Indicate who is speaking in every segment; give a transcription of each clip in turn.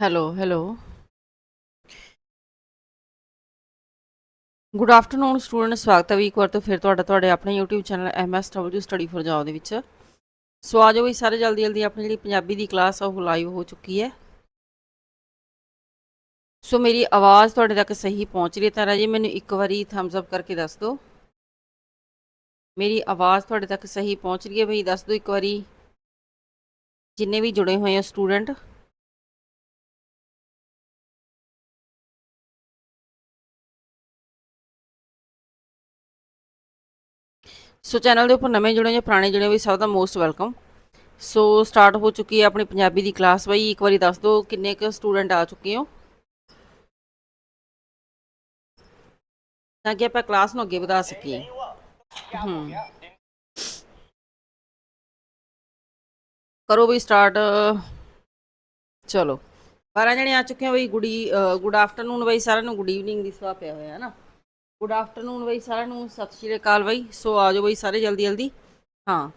Speaker 1: Hello hello good afternoon student ਸਵਾਗਤ ਹੈ ਵੀ ਇੱਕ ਵਾਰ ਤੋਂ ਫਿਰ ਤੁਹਾਡਾ, ਤੁਹਾਡੇ ਆਪਣੇ YouTube channel MSW study for job ਦੇ ਵਿੱਚ। ਸੋ ਆ ਜਾਓ ਵੀ ਸਾਰੇ ਜਲਦੀ ਜਲਦੀ ਆਪਣੀ ਜਿਹੜੀ ਪੰਜਾਬੀ ਦੀ ਕਲਾਸ ਆ, ਉਹ ਲਾਈਵ ਹੋ ਚੁੱਕੀ ਹੈ। ਸੋ ਮੇਰੀ ਆਵਾਜ਼ ਤੁਹਾਡੇ ਤੱਕ ਸਹੀ ਪਹੁੰਚ ਰਹੀ ਹੈ, ਤਾਂ ਰਾਜੇ ਮੈਨੂੰ ਇੱਕ ਵਾਰੀ ਥੰਬਸ ਅਪ ਕਰਕੇ ਦੱਸ ਦਿਓ। ਮੇਰੀ ਆਵਾਜ਼ ਤੁਹਾਡੇ ਤੱਕ ਸਹੀ ਪਹੁੰਚ ਰਹੀ ਹੈ, ਬਈ ਦੱਸ ਦਿਓ ਇੱਕ ਵਾਰੀ। ਜਿੰਨੇ ਵੀ ਜੁੜੇ ਹੋਏ ਆ ਸਟੂਡੈਂਟ ਸੋ ਚੈਨਲ ਦੇ ਉੱਪਰ ਨਵੇਂ ਜੁੜੇ ਜਾਂ ਪੁਰਾਣੇ ਜੁੜੇ ਵੀ ਸਭ ਦਾ ਮੋਸਟ ਵੈਲਕਮ। ਸੋ ਸਟਾਰਟ ਹੋ ਚੁੱਕੀ ਹੈ ਆਪਣੀ ਪੰਜਾਬੀ ਦੀ ਕਲਾਸ ਬਈ, ਇੱਕ ਵਾਰੀ ਦੱਸ ਦਿਓ ਕਿੰਨੇ ਕੁ ਸਟੂਡੈਂਟ ਆ ਚੁੱਕੇ ਹੋ। ਤਾਂ ਕਿ ਆਪਾਂ ਕਲਾਸ ਨੂੰ ਅੱਗੇ ਵਧਾ ਸਕੀਏ। ਹੂੰ। ਕਰੋ ਬਈ ਸਟਾਰਟ। ਚਲੋ। 12 ਜਣੇ ਆ ਚੁੱਕੇ ਹੋ ਬਈ, ਗੁੱਡੀ ਗੁੱਡ ਆਫਟਰਨੂਨ ਬਈ, ਸਾਰਿਆਂ ਨੂੰ ਗੁੱਡ ਈਵਨਿੰਗ ਦੀ ਸਵਾਹ ਪਿਆ ਹੋਇਆ, ਹੈ ਨਾ? ਗੁੱਡ ਆਫਟਰਨੂਨ ਬਈ ਸਾਰਿਆਂ ਨੂੰ, ਸਤਿ ਸ਼੍ਰੀ ਅਕਾਲ ਬਈ। ਸੋ ਆ ਜਾਓ ਬਈ ਸਾਰੇ ਜਲਦੀ ਜਲਦੀ। ਹਾਂ।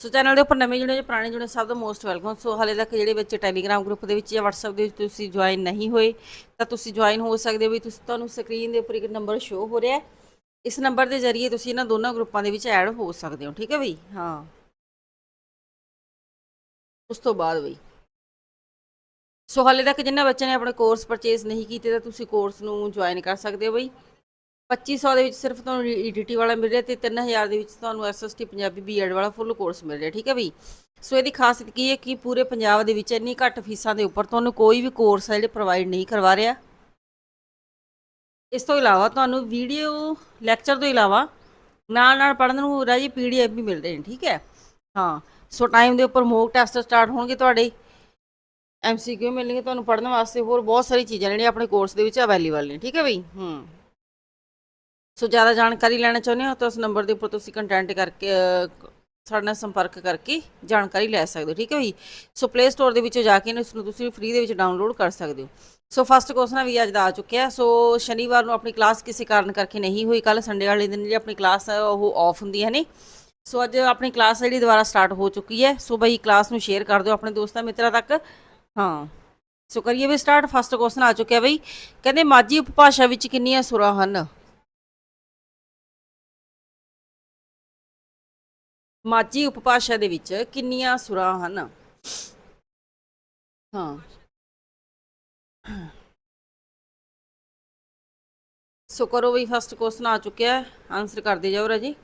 Speaker 1: ਸੋ ਚੈਨਲ ਦੇ ਉੱਪਰ ਨਵੇਂ ਜੁੜੇ ਜਾਂ ਪੁਰਾਣੇ ਜੁੜੇ ਸਭ ਦਾ ਮੋਸਟ ਵੈਲਕਮ ਸੋ ਹਾਲੇ ਤੱਕ ਜਿਹੜੇ ਬੱਚੇ ਟੈਲੀਗ੍ਰਾਮ ਗਰੁੱਪ ਦੇ ਵਿੱਚ ਜਾਂ WhatsApp ਦੇ ਵਿੱਚ ਤੁਸੀਂ ਜੁਆਇਨ ਨਹੀਂ ਹੋਏ, ਤਾਂ ਤੁਸੀਂ ਜੁਆਇਨ ਹੋ ਸਕਦੇ ਹੋ ਵੀ ਤੁਸੀਂ, ਤੁਹਾਨੂੰ ਸਕਰੀਨ ਦੇ ਉੱਪਰ ਇੱਕ ਨੰਬਰ ਸ਼ੋ ਹੋ ਰਿਹਾ ਹੈ। ਇਸ ਨੰਬਰ ਦੇ ਜ਼ਰੀਏ ਤੁਸੀਂ ਇਹਨਾਂ ਦੋਨਾਂ ਗਰੁੱਪਾਂ ਦੇ ਵਿੱਚ ਐਡ ਹੋ ਸਕਦੇ ਹੋ, ਠੀਕ ਹੈ ਬਈ? ਹਾਂ। ਉਸ ਤੋਂ ਬਾਅਦ ਬਈ। ਸੋ ਹਾਲੇ ਤੱਕ ਜਿਨ੍ਹਾਂ ਬੱਚਿਆਂ ਨੇ ਆਪਣੇ ਕੋਰਸ ਪਰਚੇਸ ਨਹੀਂ ਕੀਤੇ, ਤਾਂ ਤੁਸੀਂ ਕੋਰਸ ਨੂੰ ਜੁਆਇਨ ਕਰ ਸਕਦੇ ਹੋ ਬਈ। 2500 ਦੇ ਵਿੱਚ ਸਿਰਫ ਤੁਹਾਨੂੰ ਈਡੀਟੀ ਵਾਲਾ ਮਿਲ ਰਿਹਾ ਤੇ 3000 ਦੇ ਵਿੱਚ ਤੁਹਾਨੂੰ ਐਸਐਸਟੀ ਪੰਜਾਬੀ ਬੀਐਡ ਵਾਲਾ ਫੁੱਲ ਕੋਰਸ ਮਿਲ ਰਿਹਾ, ਠੀਕ ਹੈ ਬਈ? ਸੋ ਇਹਦੀ ਖਾਸੀਅਤ ਕੀ ਹੈ ਕਿ ਪੂਰੇ ਪੰਜਾਬ ਦੇ ਵਿੱਚ ਇੰਨੀ ਘੱਟ ਫੀਸਾਂ ਦੇ ਉੱਪਰ ਤੁਹਾਨੂੰ ਕੋਈ ਵੀ ਕੋਰਸ ਹੈ ਜਿਹੜੇ ਪ੍ਰੋਵਾਈਡ ਨਹੀਂ ਕਰਵਾ ਰਿਹਾ। ਇਸ ਤੋਂ ਇਲਾਵਾ ਤੁਹਾਨੂੰ ਵੀਡੀਓ ਲੈਕਚਰ ਤੋਂ ਇਲਾਵਾ ਨਾਲ ਨਾਲ ਪੜ੍ਹਨ ਨੂੰ ਰਾਜੀ ਪੀਡੀਐਫ ਵੀ ਮਿਲ ਰਹੇ ਨੇ, ਠੀਕ ਹੈ? ਹਾਂ, ਸੋ ਟਾਈਮ ਦੇ ਉੱਪਰ ਮੋਕ ਟੈਸਟ ਸਟਾਰਟ ਹੋਣਗੇ ਤੁਹਾਡੇ। ਐਮਸੀਕਿਊ ਮਿਲਣਗੇ ਤੁਹਾਨੂੰ ਪੜ੍ਹਨ ਵਾਸਤੇ, ਹੋਰ ਬਹੁਤ ਸਾਰੀ ਚੀਜ਼ਾਂ ਜਿਹੜੀਆਂ ਆਪਣੇ ਕੋਰਸ ਦੇ ਵਿੱਚ ਅਵੇਲੇਬਲ ਨੇ, ਠੀਕ ਹੈ ਬਈ? ਹੂੰ। ਸੋ ਜ਼ਿਆਦਾ ਜਾਣਕਾਰੀ ਲੈਣਾ ਚਾਹੁੰਦੇ ਹੋ ਤਾਂ ਉਸ ਨੰਬਰ ਦੇ ਉੱਪਰ ਤੁਸੀਂ ਕੰਟੈਂਟ ਕਰਕੇ ਸਾਡੇ ਨਾਲ ਸੰਪਰਕ ਕਰਕੇ ਜਾਣਕਾਰੀ ਲੈ ਸਕਦੇ ਹੋ, ਠੀਕ ਹੈ ਬਈ? ਸੋ ਪਲੇ ਸਟੋਰ ਦੇ ਵਿੱਚੋਂ ਜਾ ਕੇ ਇਸ ਨੂੰ ਤੁਸੀਂ ਫ੍ਰੀ ਦੇ ਵਿੱਚ ਡਾਊਨਲੋਡ ਕਰ ਸਕਦੇ ਹੋ। ਸੋ ਫਸਟ ਕੁਐਸਚਨ ਵੀ ਅੱਜ ਦਾ ਆ ਚੁੱਕਿਆ। ਸੋ ਸ਼ਨੀਵਾਰ ਨੂੰ ਆਪਣੀ ਕਲਾਸ ਕਿਸੇ ਕਾਰਨ ਕਰਕੇ ਨਹੀਂ ਹੋਈ। ਕੱਲ ਸੰਡੇ ਵਾਲੇ ਦਿਨ ਜਿਹੜੀ ਆਪਣੀ ਕਲਾਸ ਉਹ ਆਫ ਹੁੰਦੀ ਹੈ ਨੇ? ਸੋ ਅੱਜ ਆਪਣੀ ਕਲਾਸ ਜਿਹੜੀ ਦੁਬਾਰਾ ਸਟਾਰਟ ਹੋ ਚੁੱਕੀ ਹੈ। ਸੋ ਬਈ ਕਲਾਸ ਨੂੰ ਸ਼ੇਅਰ ਕਰ ਦਿਓ ਆਪਣੇ ਦੋਸਤਾਂ ਮਿੱਤਰਾਂ ਤੱਕ। ਹਾਂ। ਸੋ ਕਰੀਏ ਵੀ ਸਟਾਰਟ ਫਸਟ ਕੁਐਸਚਨ ਆ ਚੁੱਕਿਆ ਬਈ। ਕਹਿੰਦੇ ਮਾਝੀ ਉਪਭਾਸ਼ਾ ਵਿੱਚ ਕਿੰਨੀਆਂ ਸੁਰਾਂ ਹਨ? ਮਾਝੀ ਉਪਭਾਸ਼ਾ ਦੇ ਵਿੱਚ ਕਿੰਨੀਆਂ ਸੁਰਾਂ ਹਨ? ਹਾਂ। ਸੋ ਕਰੋ ਵੀ ਫਸਟ ਕੁਐਸਚਨ ਆ ਚੁੱਕਿਆ ਹੈ ਆਨਸਰ ਕਰਦੇ ਜਾਓ ਰਾਜੀ।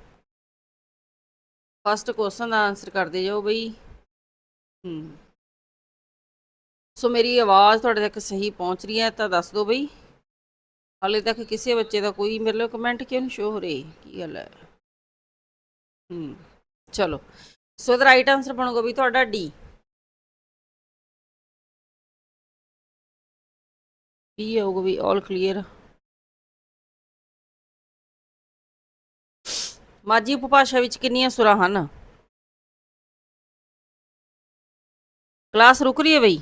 Speaker 1: ਫਸਟ ਕੁਐਸਚਨ ਦਾ ਆਨਸਰ ਕਰਦੇ ਜਾਓ ਬਈ। ਹੂੰ। ਸੋ ਮੇਰੀ ਆਵਾਜ਼ ਤੁਹਾਡੇ ਤੱਕ ਸਹੀ ਪਹੁੰਚ ਰਹੀ ਹੈ ਤਾਂ ਦੱਸ ਦਿਓ ਬਈ। ਹਾਲੇ ਤੱਕ ਕਿਸੇ ਬੱਚੇ ਦਾ ਕੋਈ ਮੇਰੇ ਲਈ ਕਮੈਂਟ ਕਿਉਂ ਨਹੀਂ ਸ਼ੋ ਹੋ ਰਹੀ? ਕੀ ਗੱਲ ਹੈ? ਹੂੰ। ਚਲੋ। ਸੋ ਇਹਦਾ ਰਾਈਟ ਆਨਸਰ ਬਣੂਗਾ ਵੀ ਤੁਹਾਡਾ ਡੀ ਬੀ ਹੋਊਗਾ ਵੀ ਆਲ ਕਲੀਅਰ ਮਾਝੀ ਉਪਭਾਸ਼ਾ ਵਿੱਚ ਕਿੰਨੀਆਂ ਸੁਰਾਂ ਹਨ? ਕਲਾਸ ਰੁਕ ਰਹੀ ਹੈ ਬਈ?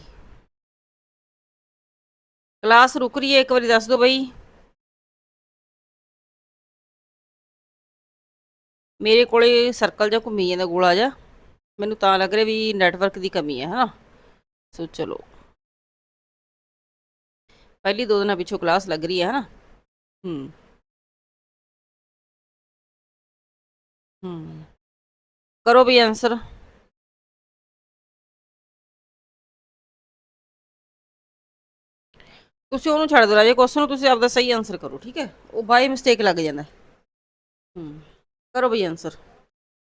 Speaker 1: ਕਲਾਸ ਰੁਕ ਰਹੀ ਹੈ, ਇੱਕ ਵਾਰੀ ਦੱਸ ਦਿਓ ਬਈ। ਮੇਰੇ ਕੋਲੇ ਸਰਕਲ ਜਾਂ ਘੁੰਮੀ ਜਾਂਦਾ ਗੋਲਾ ਜਿਹਾ, ਮੈਨੂੰ ਤਾਂ ਲੱਗ ਰਿਹਾ ਵੀ ਨੈਟਵਰਕ ਦੀ ਕਮੀ ਹੈ, ਹਨਾ? ਸੋ ਚਲੋ। ਪਹਿਲੀ ਦੋ ਦਿਨਾਂ ਪਿੱਛੋਂ ਕਲਾਸ ਲੱਗ ਰਹੀ ਹੈ, ਹਨਾ? ਹੂੰ। ਹੂੰ। ਕਰੋ ਵੀ ਆਨਸਰ ਤੁਸੀਂ ਉਹਨੂੰ ਛੱਡ ਦਿਓ ਰਾਜੇ ਕੁਐਸਚਨ ਨੂੰ ਤੁਸੀਂ ਆਪਦਾ ਸਹੀ ਆਨਸਰ ਕਰੋ, ਠੀਕ ਹੈ? ਉਹ ਬਾਈ ਮਿਸਟੇਕ ਲੱਗ ਜਾਂਦਾ। ਹੂੰ। ਕਰੋ ਬਈ ਆਨਸਰ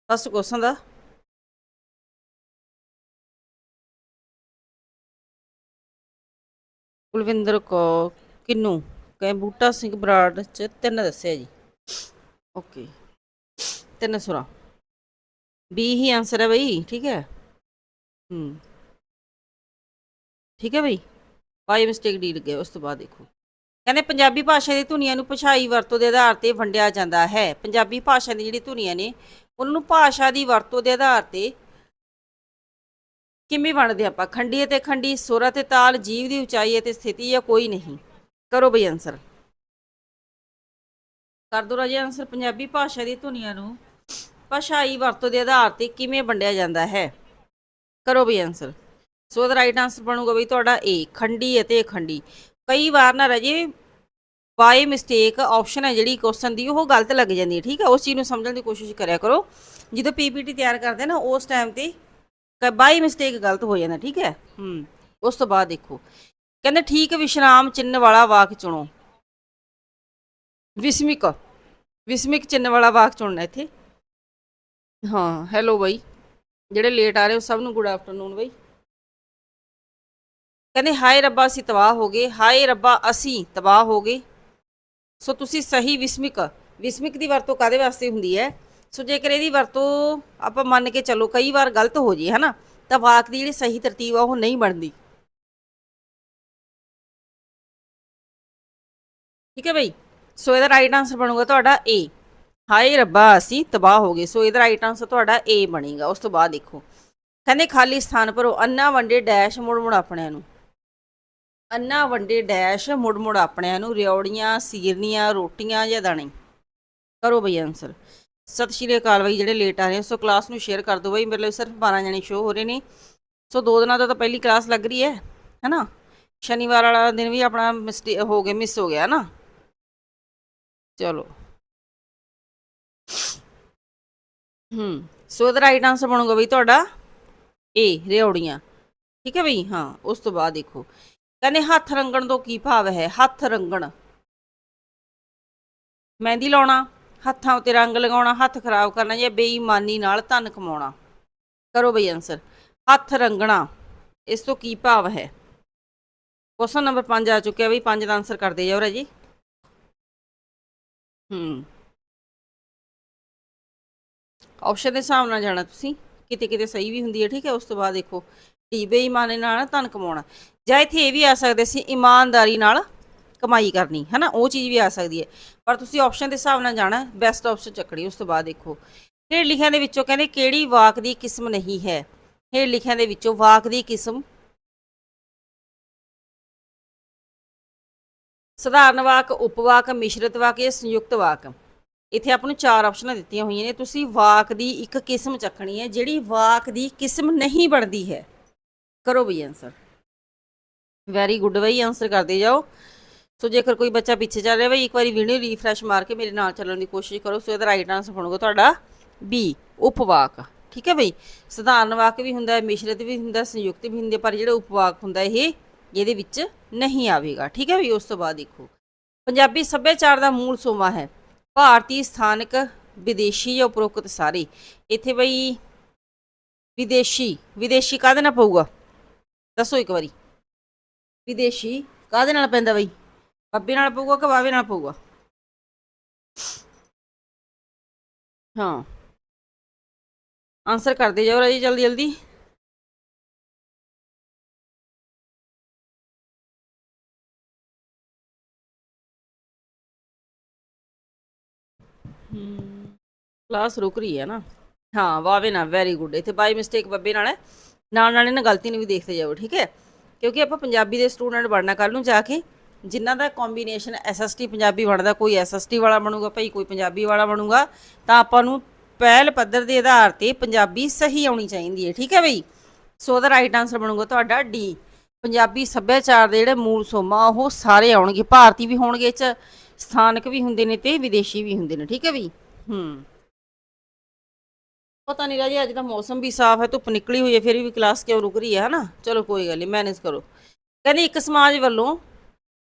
Speaker 1: ਫਸਟ ਕੁਐਸਚਨ ਦਾ। ਕੁਲਵਿੰਦਰ ਕੌਰ, ਕਿੰਨੂ? ਕਹੇ ਬੂਟਾ ਸਿੰਘ ਬਰਾੜ ਚ ਤਿੰਨ ਦੱਸਿਆ ਜੀ। ਓਕੇ। ਤਿੰਨ ਸੁਰਾ। ਬੀ ਹੀ ਆਨਸਰ ਹੈ ਬਈ, ਠੀਕ ਹੈ? ਹੂੰ। ਠੀਕ ਹੈ ਬਈ? ਬਾਈ ਮਿਸਟੇਕ ਡੀ ਲੱਗਿਆ ਉਸ ਤੋਂ ਬਾਅਦ ਦੇਖੋ। ਕਹਿੰਦੇ ਪੰਜਾਬੀ ਭਾਸ਼ਾ ਦੀ ਧੁਨੀਆਂ ਨੂੰ ਭਾਸ਼ਾਈ ਵਰਤੋਂ ਦੇ ਆਧਾਰ ਤੇ ਵੰਡਿਆ ਜਾਂਦਾ ਹੈ। ਪੰਜਾਬੀ ਭਾਸ਼ਾ ਦੀ ਜਿਹੜੀ ਧੁਨੀਆਂ ਨੇ, ਉਹਨਾਂ ਨੂੰ ਭਾਸ਼ਾ ਦੀ ਵਰਤੋਂ ਦੇ ਆਧਾਰ ਤੇ ਕਿਵੇਂ ਵੰਡਦੇ ਆਪਾਂ? ਖੰਡੀ ਅਤੇ ਖੰਡੀ, ਸੁਰ ਅਤੇ ਤਾਲ, ਜੀਵ ਦੀ ਉਚਾਈ ਅਤੇ ਸਥਿਤੀ ਜਾਂ ਕੋਈ ਨਹੀਂ? ਕਰੋ ਬਈ ਆਨਸਰ ਕਰ ਦੋ ਰਾਜੇ ਆਨਸਰ ਪੰਜਾਬੀ ਭਾਸ਼ਾ ਦੀ ਧੁਨੀਆਂ ਨੂੰ ਭਾਸ਼ਾਈ ਵਰਤੋਂ ਦੇ ਆਧਾਰ ਤੇ ਕਿਵੇਂ ਵੰਡਿਆ ਜਾਂਦਾ ਹੈ? ਕਰੋ ਬਈ ਆਨਸਰ ਸੋ ਦਾ ਰਾਈਟ ਆਨਸਰ ਬਣੂਗਾ ਬਈ ਤੁਹਾਡਾ ਏ ਖੰਡੀ ਅਤੇ ਅਖੰਡੀ ਕਈ ਵਾਰ ਨਾ ਰਾਜੇ ਬਾਈ ਮਿਸਟੇਕ ਆਪਸ਼ਨ ਹੈ ਜਿਹੜੀ ਕੁਐਸਚਨ ਦੀ, ਉਹ ਗਲਤ ਲੱਗ ਜਾਂਦੀ ਹੈ, ਠੀਕ ਹੈ? ਉਸ ਚੀਜ਼ ਨੂੰ ਸਮਝਣ ਦੀ ਕੋਸ਼ਿਸ਼ ਕਰਿਆ ਕਰੋ। ਜਦੋਂ ਪੀਪੀਟੀ ਤਿਆਰ ਕਰਦੇ ਨਾ, ਉਸ ਟਾਈਮ ਤੇ ਬਾਈ ਮਿਸਟੇਕ ਗਲਤ ਹੋ ਜਾਂਦਾ, ਠੀਕ ਹੈ? ਹੂੰ, ਉਸ ਤੋਂ ਬਾਅਦ ਦੇਖੋ। ਕਹਿੰਦੇ ਠੀਕ ਵਿਸ਼ਰਾਮ ਚਿੰਨ੍ਹ ਵਾਲਾ ਵਾਕ ਚੁਣੋ। ਵਿਸਮਿਕ ਵਿਸਮਿਕ ਚਿੰਨ੍ਹ ਵਾਲਾ ਵਾਕ ਚੁਣਨਾ ਇੱਥੇ। ਹਾਂ ਹੈਲੋ ਬਾਈ। ਜਿਹੜੇ ਲੇਟ ਆ ਰਹੇ ਹੋ ਸਭ ਨੂੰ ਗੁੱਡ ਆਫਟਰਨੂਨ ਬਾਈ। ਕਹਿੰਦੇ, ਹਾਏ ਰੱਬਾ, ਅਸੀਂ ਤਬਾਹ ਹੋ ਗਏ। ਹਾਏ ਰੱਬਾ, ਅਸੀਂ ਤਬਾਹ ਹੋ ਗਏ। ਸੋ ਤੁਸੀਂ ਸਹੀ ਵਿਸਮਿਕ ਵਿਸਮਿਕ ਦੀ ਵਰਤੋਂ ਕਾਦੇ ਵਾਸਤੇ ਹੁੰਦੀ ਹੈ? ਸੋ ਜੇਕਰ ਇਹਦੀ ਵਰਤੋਂ ਆਪਾਂ ਮੰਨ ਕੇ ਚੱਲੋ, ਕਈ ਵਾਰ ਗਲਤ ਹੋ ਜੇ ਹਨਾ, ਤਾਂ ਵਾਕ ਦੀ ਜਿਹੜੀ ਸਹੀ ਤਰਤੀਬ ਆ, ਉਹ ਨਹੀਂ ਬਣਦੀ। ਠੀਕ ਹੈ ਬਈ? ਸੋ ਇਹਦਾ ਰਾਈਟ ਆਨਸਰ ਬਣੂਗਾ ਤੁਹਾਡਾ ਏ ਹਾਏ ਰੱਬਾ, ਅਸੀਂ ਤਬਾਹ ਹੋ ਗਏ। ਸੋ ਇਹਦਾ ਰਾਈਟ ਆਨਸਰ ਤੁਹਾਡਾ ਏ ਬਣੇਗਾ। ਉਸ ਤੋਂ ਬਾਅਦ ਦੇਖੋ। ਕਹਿੰਦੇ, ਖਾਲੀ ਸਥਾਨ ਭਰੋ। ਅੰਨਾ ਵੰਡੇ ਡੈਸ਼ ਮੁੜ ਮੁੜ ਆਪਣਿਆਂ ਨੂੰ। ਅੰਨਾ ਵੰਡੇ ਡੈਸ਼ ਮੁੜ ਮੁੜ ਆਪਣਿਆਂ ਨੂੰ ਰਿਉੜੀਆਂ ਸੀਰਨੀਆਂ, ਰੋਟੀਆਂ ਜਾਂ ਦਾਣੇ। ਕਰੋ ਬਈ ਆਨਸਰ ਸਤਿ ਸ਼੍ਰੀ ਅਕਾਲ ਬਈ, ਜਿਹੜੇ ਲੇਟ ਆ ਰਹੇ ਸੋ ਕਲਾਸ ਨੂੰ ਸ਼ੇਅਰ ਕਰ ਦਿਓ ਬਈ। ਮੇਰੇ ਲਈ ਸਿਰਫ 12 ਜਣੇ ਸ਼ੋ ਹੋ ਰਹੇ ਨੇ। ਸੋ ਦੋ ਦਿਨਾਂ ਤੋਂ ਤਾਂ ਪਹਿਲੀ ਕਲਾਸ ਲੱਗ ਰਹੀ ਹੈ, ਹੈਨਾ? ਸ਼ਨੀਵਾਰ ਵਾਲਾ ਦਿਨ ਵੀ ਆਪਣਾ ਮਿਸਟੇ ਹੋ ਗਿਆ ਮਿਸ ਹੋ ਗਿਆ ਨਾ ਚਲੋ। ਹੂੰ, ਸੋ ਇਹਦਾ ਰਾਈਟ ਆਨਸਰ ਬਣੂਗਾ ਬਈ ਤੁਹਾਡਾ ਏ ਰਿਉੜੀਆਂ ਠੀਕ ਹੈ ਬਈ? ਹਾਂ, ਉਸ ਤੋਂ ਬਾਅਦ ਦੇਖੋ। ਕਹਿੰਦੇ ਹੱਥ ਰੰਗਣ ਤੋਂ ਕੀ ਭਾਵ ਹੈ? ਹੱਥ ਰੰਗਣ। ਮਹਿੰਦੀ ਲਾਉਣਾ, ਹੱਥਾਂ ਉੱਤੇ ਰੰਗ ਲਗਾਉਣਾ, ਹੱਥ ਖਰਾਬ ਕਰਨਾ ਜਾਂ ਬੇਈਮਾਨੀ ਨਾਲ ਧਨ ਕਮਾਉਣਾ। ਕਰੋ ਬਈ ਆਨਸਰ ਹੱਥ ਰੰਗਣਾ, ਇਸ ਤੋਂ ਕੀ ਭਾਵ ਹੈ? ਕੁਐਸਚਨ ਨੰਬਰ 5 ਆ ਚੁੱਕਿਆ ਬਈ 5 ਦਾ ਆਨਸਰ ਕਰਦੇ ਜਾਓ ਰਾਜੀ। ਹੂੰ। ਆਪਸ਼ਨ ਦੇ ਹਿਸਾਬ ਨਾਲ ਜਾਣਾ ਤੁਸੀਂ। ਕਿਤੇ ਕਿਤੇ ਸਹੀ ਵੀ ਹੁੰਦੀ ਹੈ, ਠੀਕ ਹੈ? ਉਸ ਤੋਂ ਬਾਅਦ ਦੇਖੋ। ਢੀ ਬੇਈਮਾਨੀ ਨਾਲ ਧਨ ਕਮਾਉਣਾ। ਜਾਂ ਇੱਥੇ ਇਹ ਵੀ ਆ ਸਕਦੇ ਸੀ, ਇਮਾਨਦਾਰੀ ਨਾਲ ਕਮਾਈ ਕਰਨੀ ਹੈ ਨਾ ਉਹ ਚੀਜ਼ ਵੀ ਆ ਸਕਦੀ ਹੈ। ਪਰ ਤੁਸੀਂ ਆਪਸ਼ਨ ਦੇ ਹਿਸਾਬ ਨਾਲ ਜਾਣਾ ਬੈਸਟ ਆਪਸ਼ਨ ਚੱਕਣੀ, ਉਸ ਤੋਂ ਬਾਅਦ ਦੇਖੋ। ਹੇਠ ਲਿਖਿਆਂ ਦੇ ਵਿੱਚੋਂ ਕਹਿੰਦੇ, ਕਿਹੜੀ ਵਾਕ ਦੀ ਕਿਸਮ ਨਹੀਂ ਹੈ? ਹੇਠ ਲਿਖਿਆਂ ਦੇ ਵਿੱਚੋਂ ਵਾਕ ਦੀ ਕਿਸਮ। ਸਧਾਰਨ ਵਾਕ ਉਪਵਾਕ ਮਿਸ਼ਰਿਤ ਵਾਕ ਜਾਂ ਸੰਯੁਕਤ ਵਾਕ। ਇੱਥੇ ਆਪਾਂ ਨੂੰ ਚਾਰ ਆਪਸ਼ਨਾਂ ਦਿੱਤੀਆਂ ਹੋਈਆਂ ਨੇ। ਤੁਸੀਂ ਵਾਕ ਦੀ ਇੱਕ ਕਿਸਮ ਚੱਕਣੀ ਹੈ, ਜਿਹੜੀ ਵਾਕ ਦੀ ਕਿਸਮ ਨਹੀਂ ਬਣਦੀ ਹੈ। ਕਰੋ ਬਈ ਆਨਸਰ ਵੈਰੀ ਗੁੱਡ ਬਈ ਆਨਸਰ ਕਰਦੇ ਜਾਓ। ਸੋ ਜੇਕਰ ਕੋਈ ਬੱਚਾ ਪਿੱਛੇ ਚੱਲ ਰਿਹਾ ਬਈ, ਇੱਕ ਵਾਰੀ ਵੀਡੀਓ ਰੀਫਰੈਸ਼ ਮਾਰ ਕੇ ਮੇਰੇ ਨਾਲ ਚੱਲਣ ਦੀ ਕੋਸ਼ਿਸ਼ ਕਰੋ। ਸੋ ਇਹਦਾ ਰਾਈਟ ਆਨਸਰ ਬਣੂਗਾ ਤੁਹਾਡਾ ਬੀ ਉਪਵਾਕ। ਠੀਕ ਹੈ ਬਈ? ਸਧਾਰਨ ਵਾਕ ਵੀ ਹੁੰਦਾ ਹੈ ਮਿਸ਼ਰਿਤ ਵੀ ਹੁੰਦਾ, ਸੰਯੁਕਤ ਵੀ ਹੁੰਦੇ, ਪਰ ਜਿਹੜਾ ਉਪਵਾਕ ਹੁੰਦਾ ਇਹ, ਇਹਦੇ ਵਿੱਚ ਨਹੀਂ ਆਵੇਗਾ। ਠੀਕ ਹੈ ਬਈ? ਉਸ ਤੋਂ ਬਾਅਦ ਦੇਖੋ। ਪੰਜਾਬੀ ਸੱਭਿਆਚਾਰ ਦਾ ਮੂਲ ਸੋਮਾ ਹੈ। ਭਾਰਤੀ ਸਥਾਨਕ ਵਿਦੇਸ਼ੀ ਜਾਂ ਉਪਰੋਕਤ ਸਾਰੇ। ਇੱਥੇ ਬਈ ਵਿਦੇਸ਼ੀ ਵਿਦੇਸ਼ੀ ਕਾਹਦੇ ਨਾਲ ਪਊਗਾ? ਦੱਸੋ ਇੱਕ ਵਾਰੀ। ਵਿਦੇਸ਼ੀ ਕਾਹਦੇ ਨਾਲ ਪੈਂਦਾ ਬਈ? ਬੱਬੇ ਨਾਲ ਪਊਗਾ ਕਿ ਵਾਵੇ ਨਾਲ ਪਊਗਾ? ਹਾਂ। ਆਨਸਰ ਕਰਦੇ ਜਾਓ ਰਾਜੀ ਜਲਦੀ ਜਲਦੀ। ਕਲਾਸ ਰੁਕ ਰਹੀ ਹੈ ਨਾ। ਹਾਂ ਵਾਵੇ ਨਾਲ ਵੈਰੀ ਗੁੱਡ ਇੱਥੇ ਬਾਈ ਮਿਸਟੇਕ ਬੱਬੇ ਨਾਲ ਹੈ। ਨਾਲ ਨਾਲ ਇਹਨਾਂ ਗਲਤੀ ਨੂੰ ਵੀ ਦੇਖਦੇ ਜਾਓ, ਠੀਕ ਹੈ? ਕਿਉਂਕਿ ਆਪਾਂ ਪੰਜਾਬੀ ਦੇ ਸਟੂਡੈਂਟ ਬਣਨਾ ਕੱਲ ਨੂੰ ਜਾ ਕੇ, ਜਿਨ੍ਹਾਂ ਦਾ ਕੰਬੀਨੇਸ਼ਨ ਐਸਐਸਟੀ ਪੰਜਾਬੀ ਬਣਦਾ, ਕੋਈ ਐਸਐਸਟੀ ਵਾਲਾ ਬਣੂਗਾ ਭਾਈ, ਕੋਈ ਪੰਜਾਬੀ ਵਾਲਾ ਬਣੂਗਾ, ਤਾਂ ਆਪਾਂ ਨੂੰ ਪਹਿਲ ਪੱਧਰ ਦੇ ਆਧਾਰ ਤੇ ਪੰਜਾਬੀ ਸਹੀ ਆਉਣੀ ਚਾਹੀਦੀ ਹੈ, ਠੀਕ ਹੈ ਬਈ? ਸੋ ਦਾ ਰਾਈਟ ਆਨਸਰ ਬਣੂਗਾ ਤੁਹਾਡਾ ਡੀ ਪੰਜਾਬੀ ਸੱਭਿਆਚਾਰ ਦੇ ਜਿਹੜੇ ਮੂਲ ਸੋਮਾ, ਉਹ ਸਾਰੇ ਆਉਣਗੇ, ਭਾਰਤੀ ਵੀ ਹੋਣਗੇ ਚ ਸਥਾਨਕ ਵੀ ਹੁੰਦੇ ਨੇ ਤੇ ਵਿਦੇਸ਼ੀ ਵੀ ਹੁੰਦੇ ਨੇ, ਠੀਕ ਹੈ ਬਈ? ਹੂੰ। ਪਤਾ ਨਹੀਂ ਰਾਜੀ, ਅੱਜ ਦਾ ਮੌਸਮ ਵੀ ਸਾਫ਼ ਹੈ, ਧੁੱਪ ਨਿਕਲੀ ਹੋਈ ਹੈ, ਫਿਰ ਵੀ ਕਲਾਸ ਕਿਉਂ ਰੁਕ ਰਹੀ ਹੈ, ਹਨਾ? ਚਲੋ ਕੋਈ ਗੱਲ ਨਹੀਂ ਮੈਨੇਜ ਕਰੋ। ਕਹਿੰਦੇ ਇੱਕ ਸਮਾਜ ਵੱਲੋਂ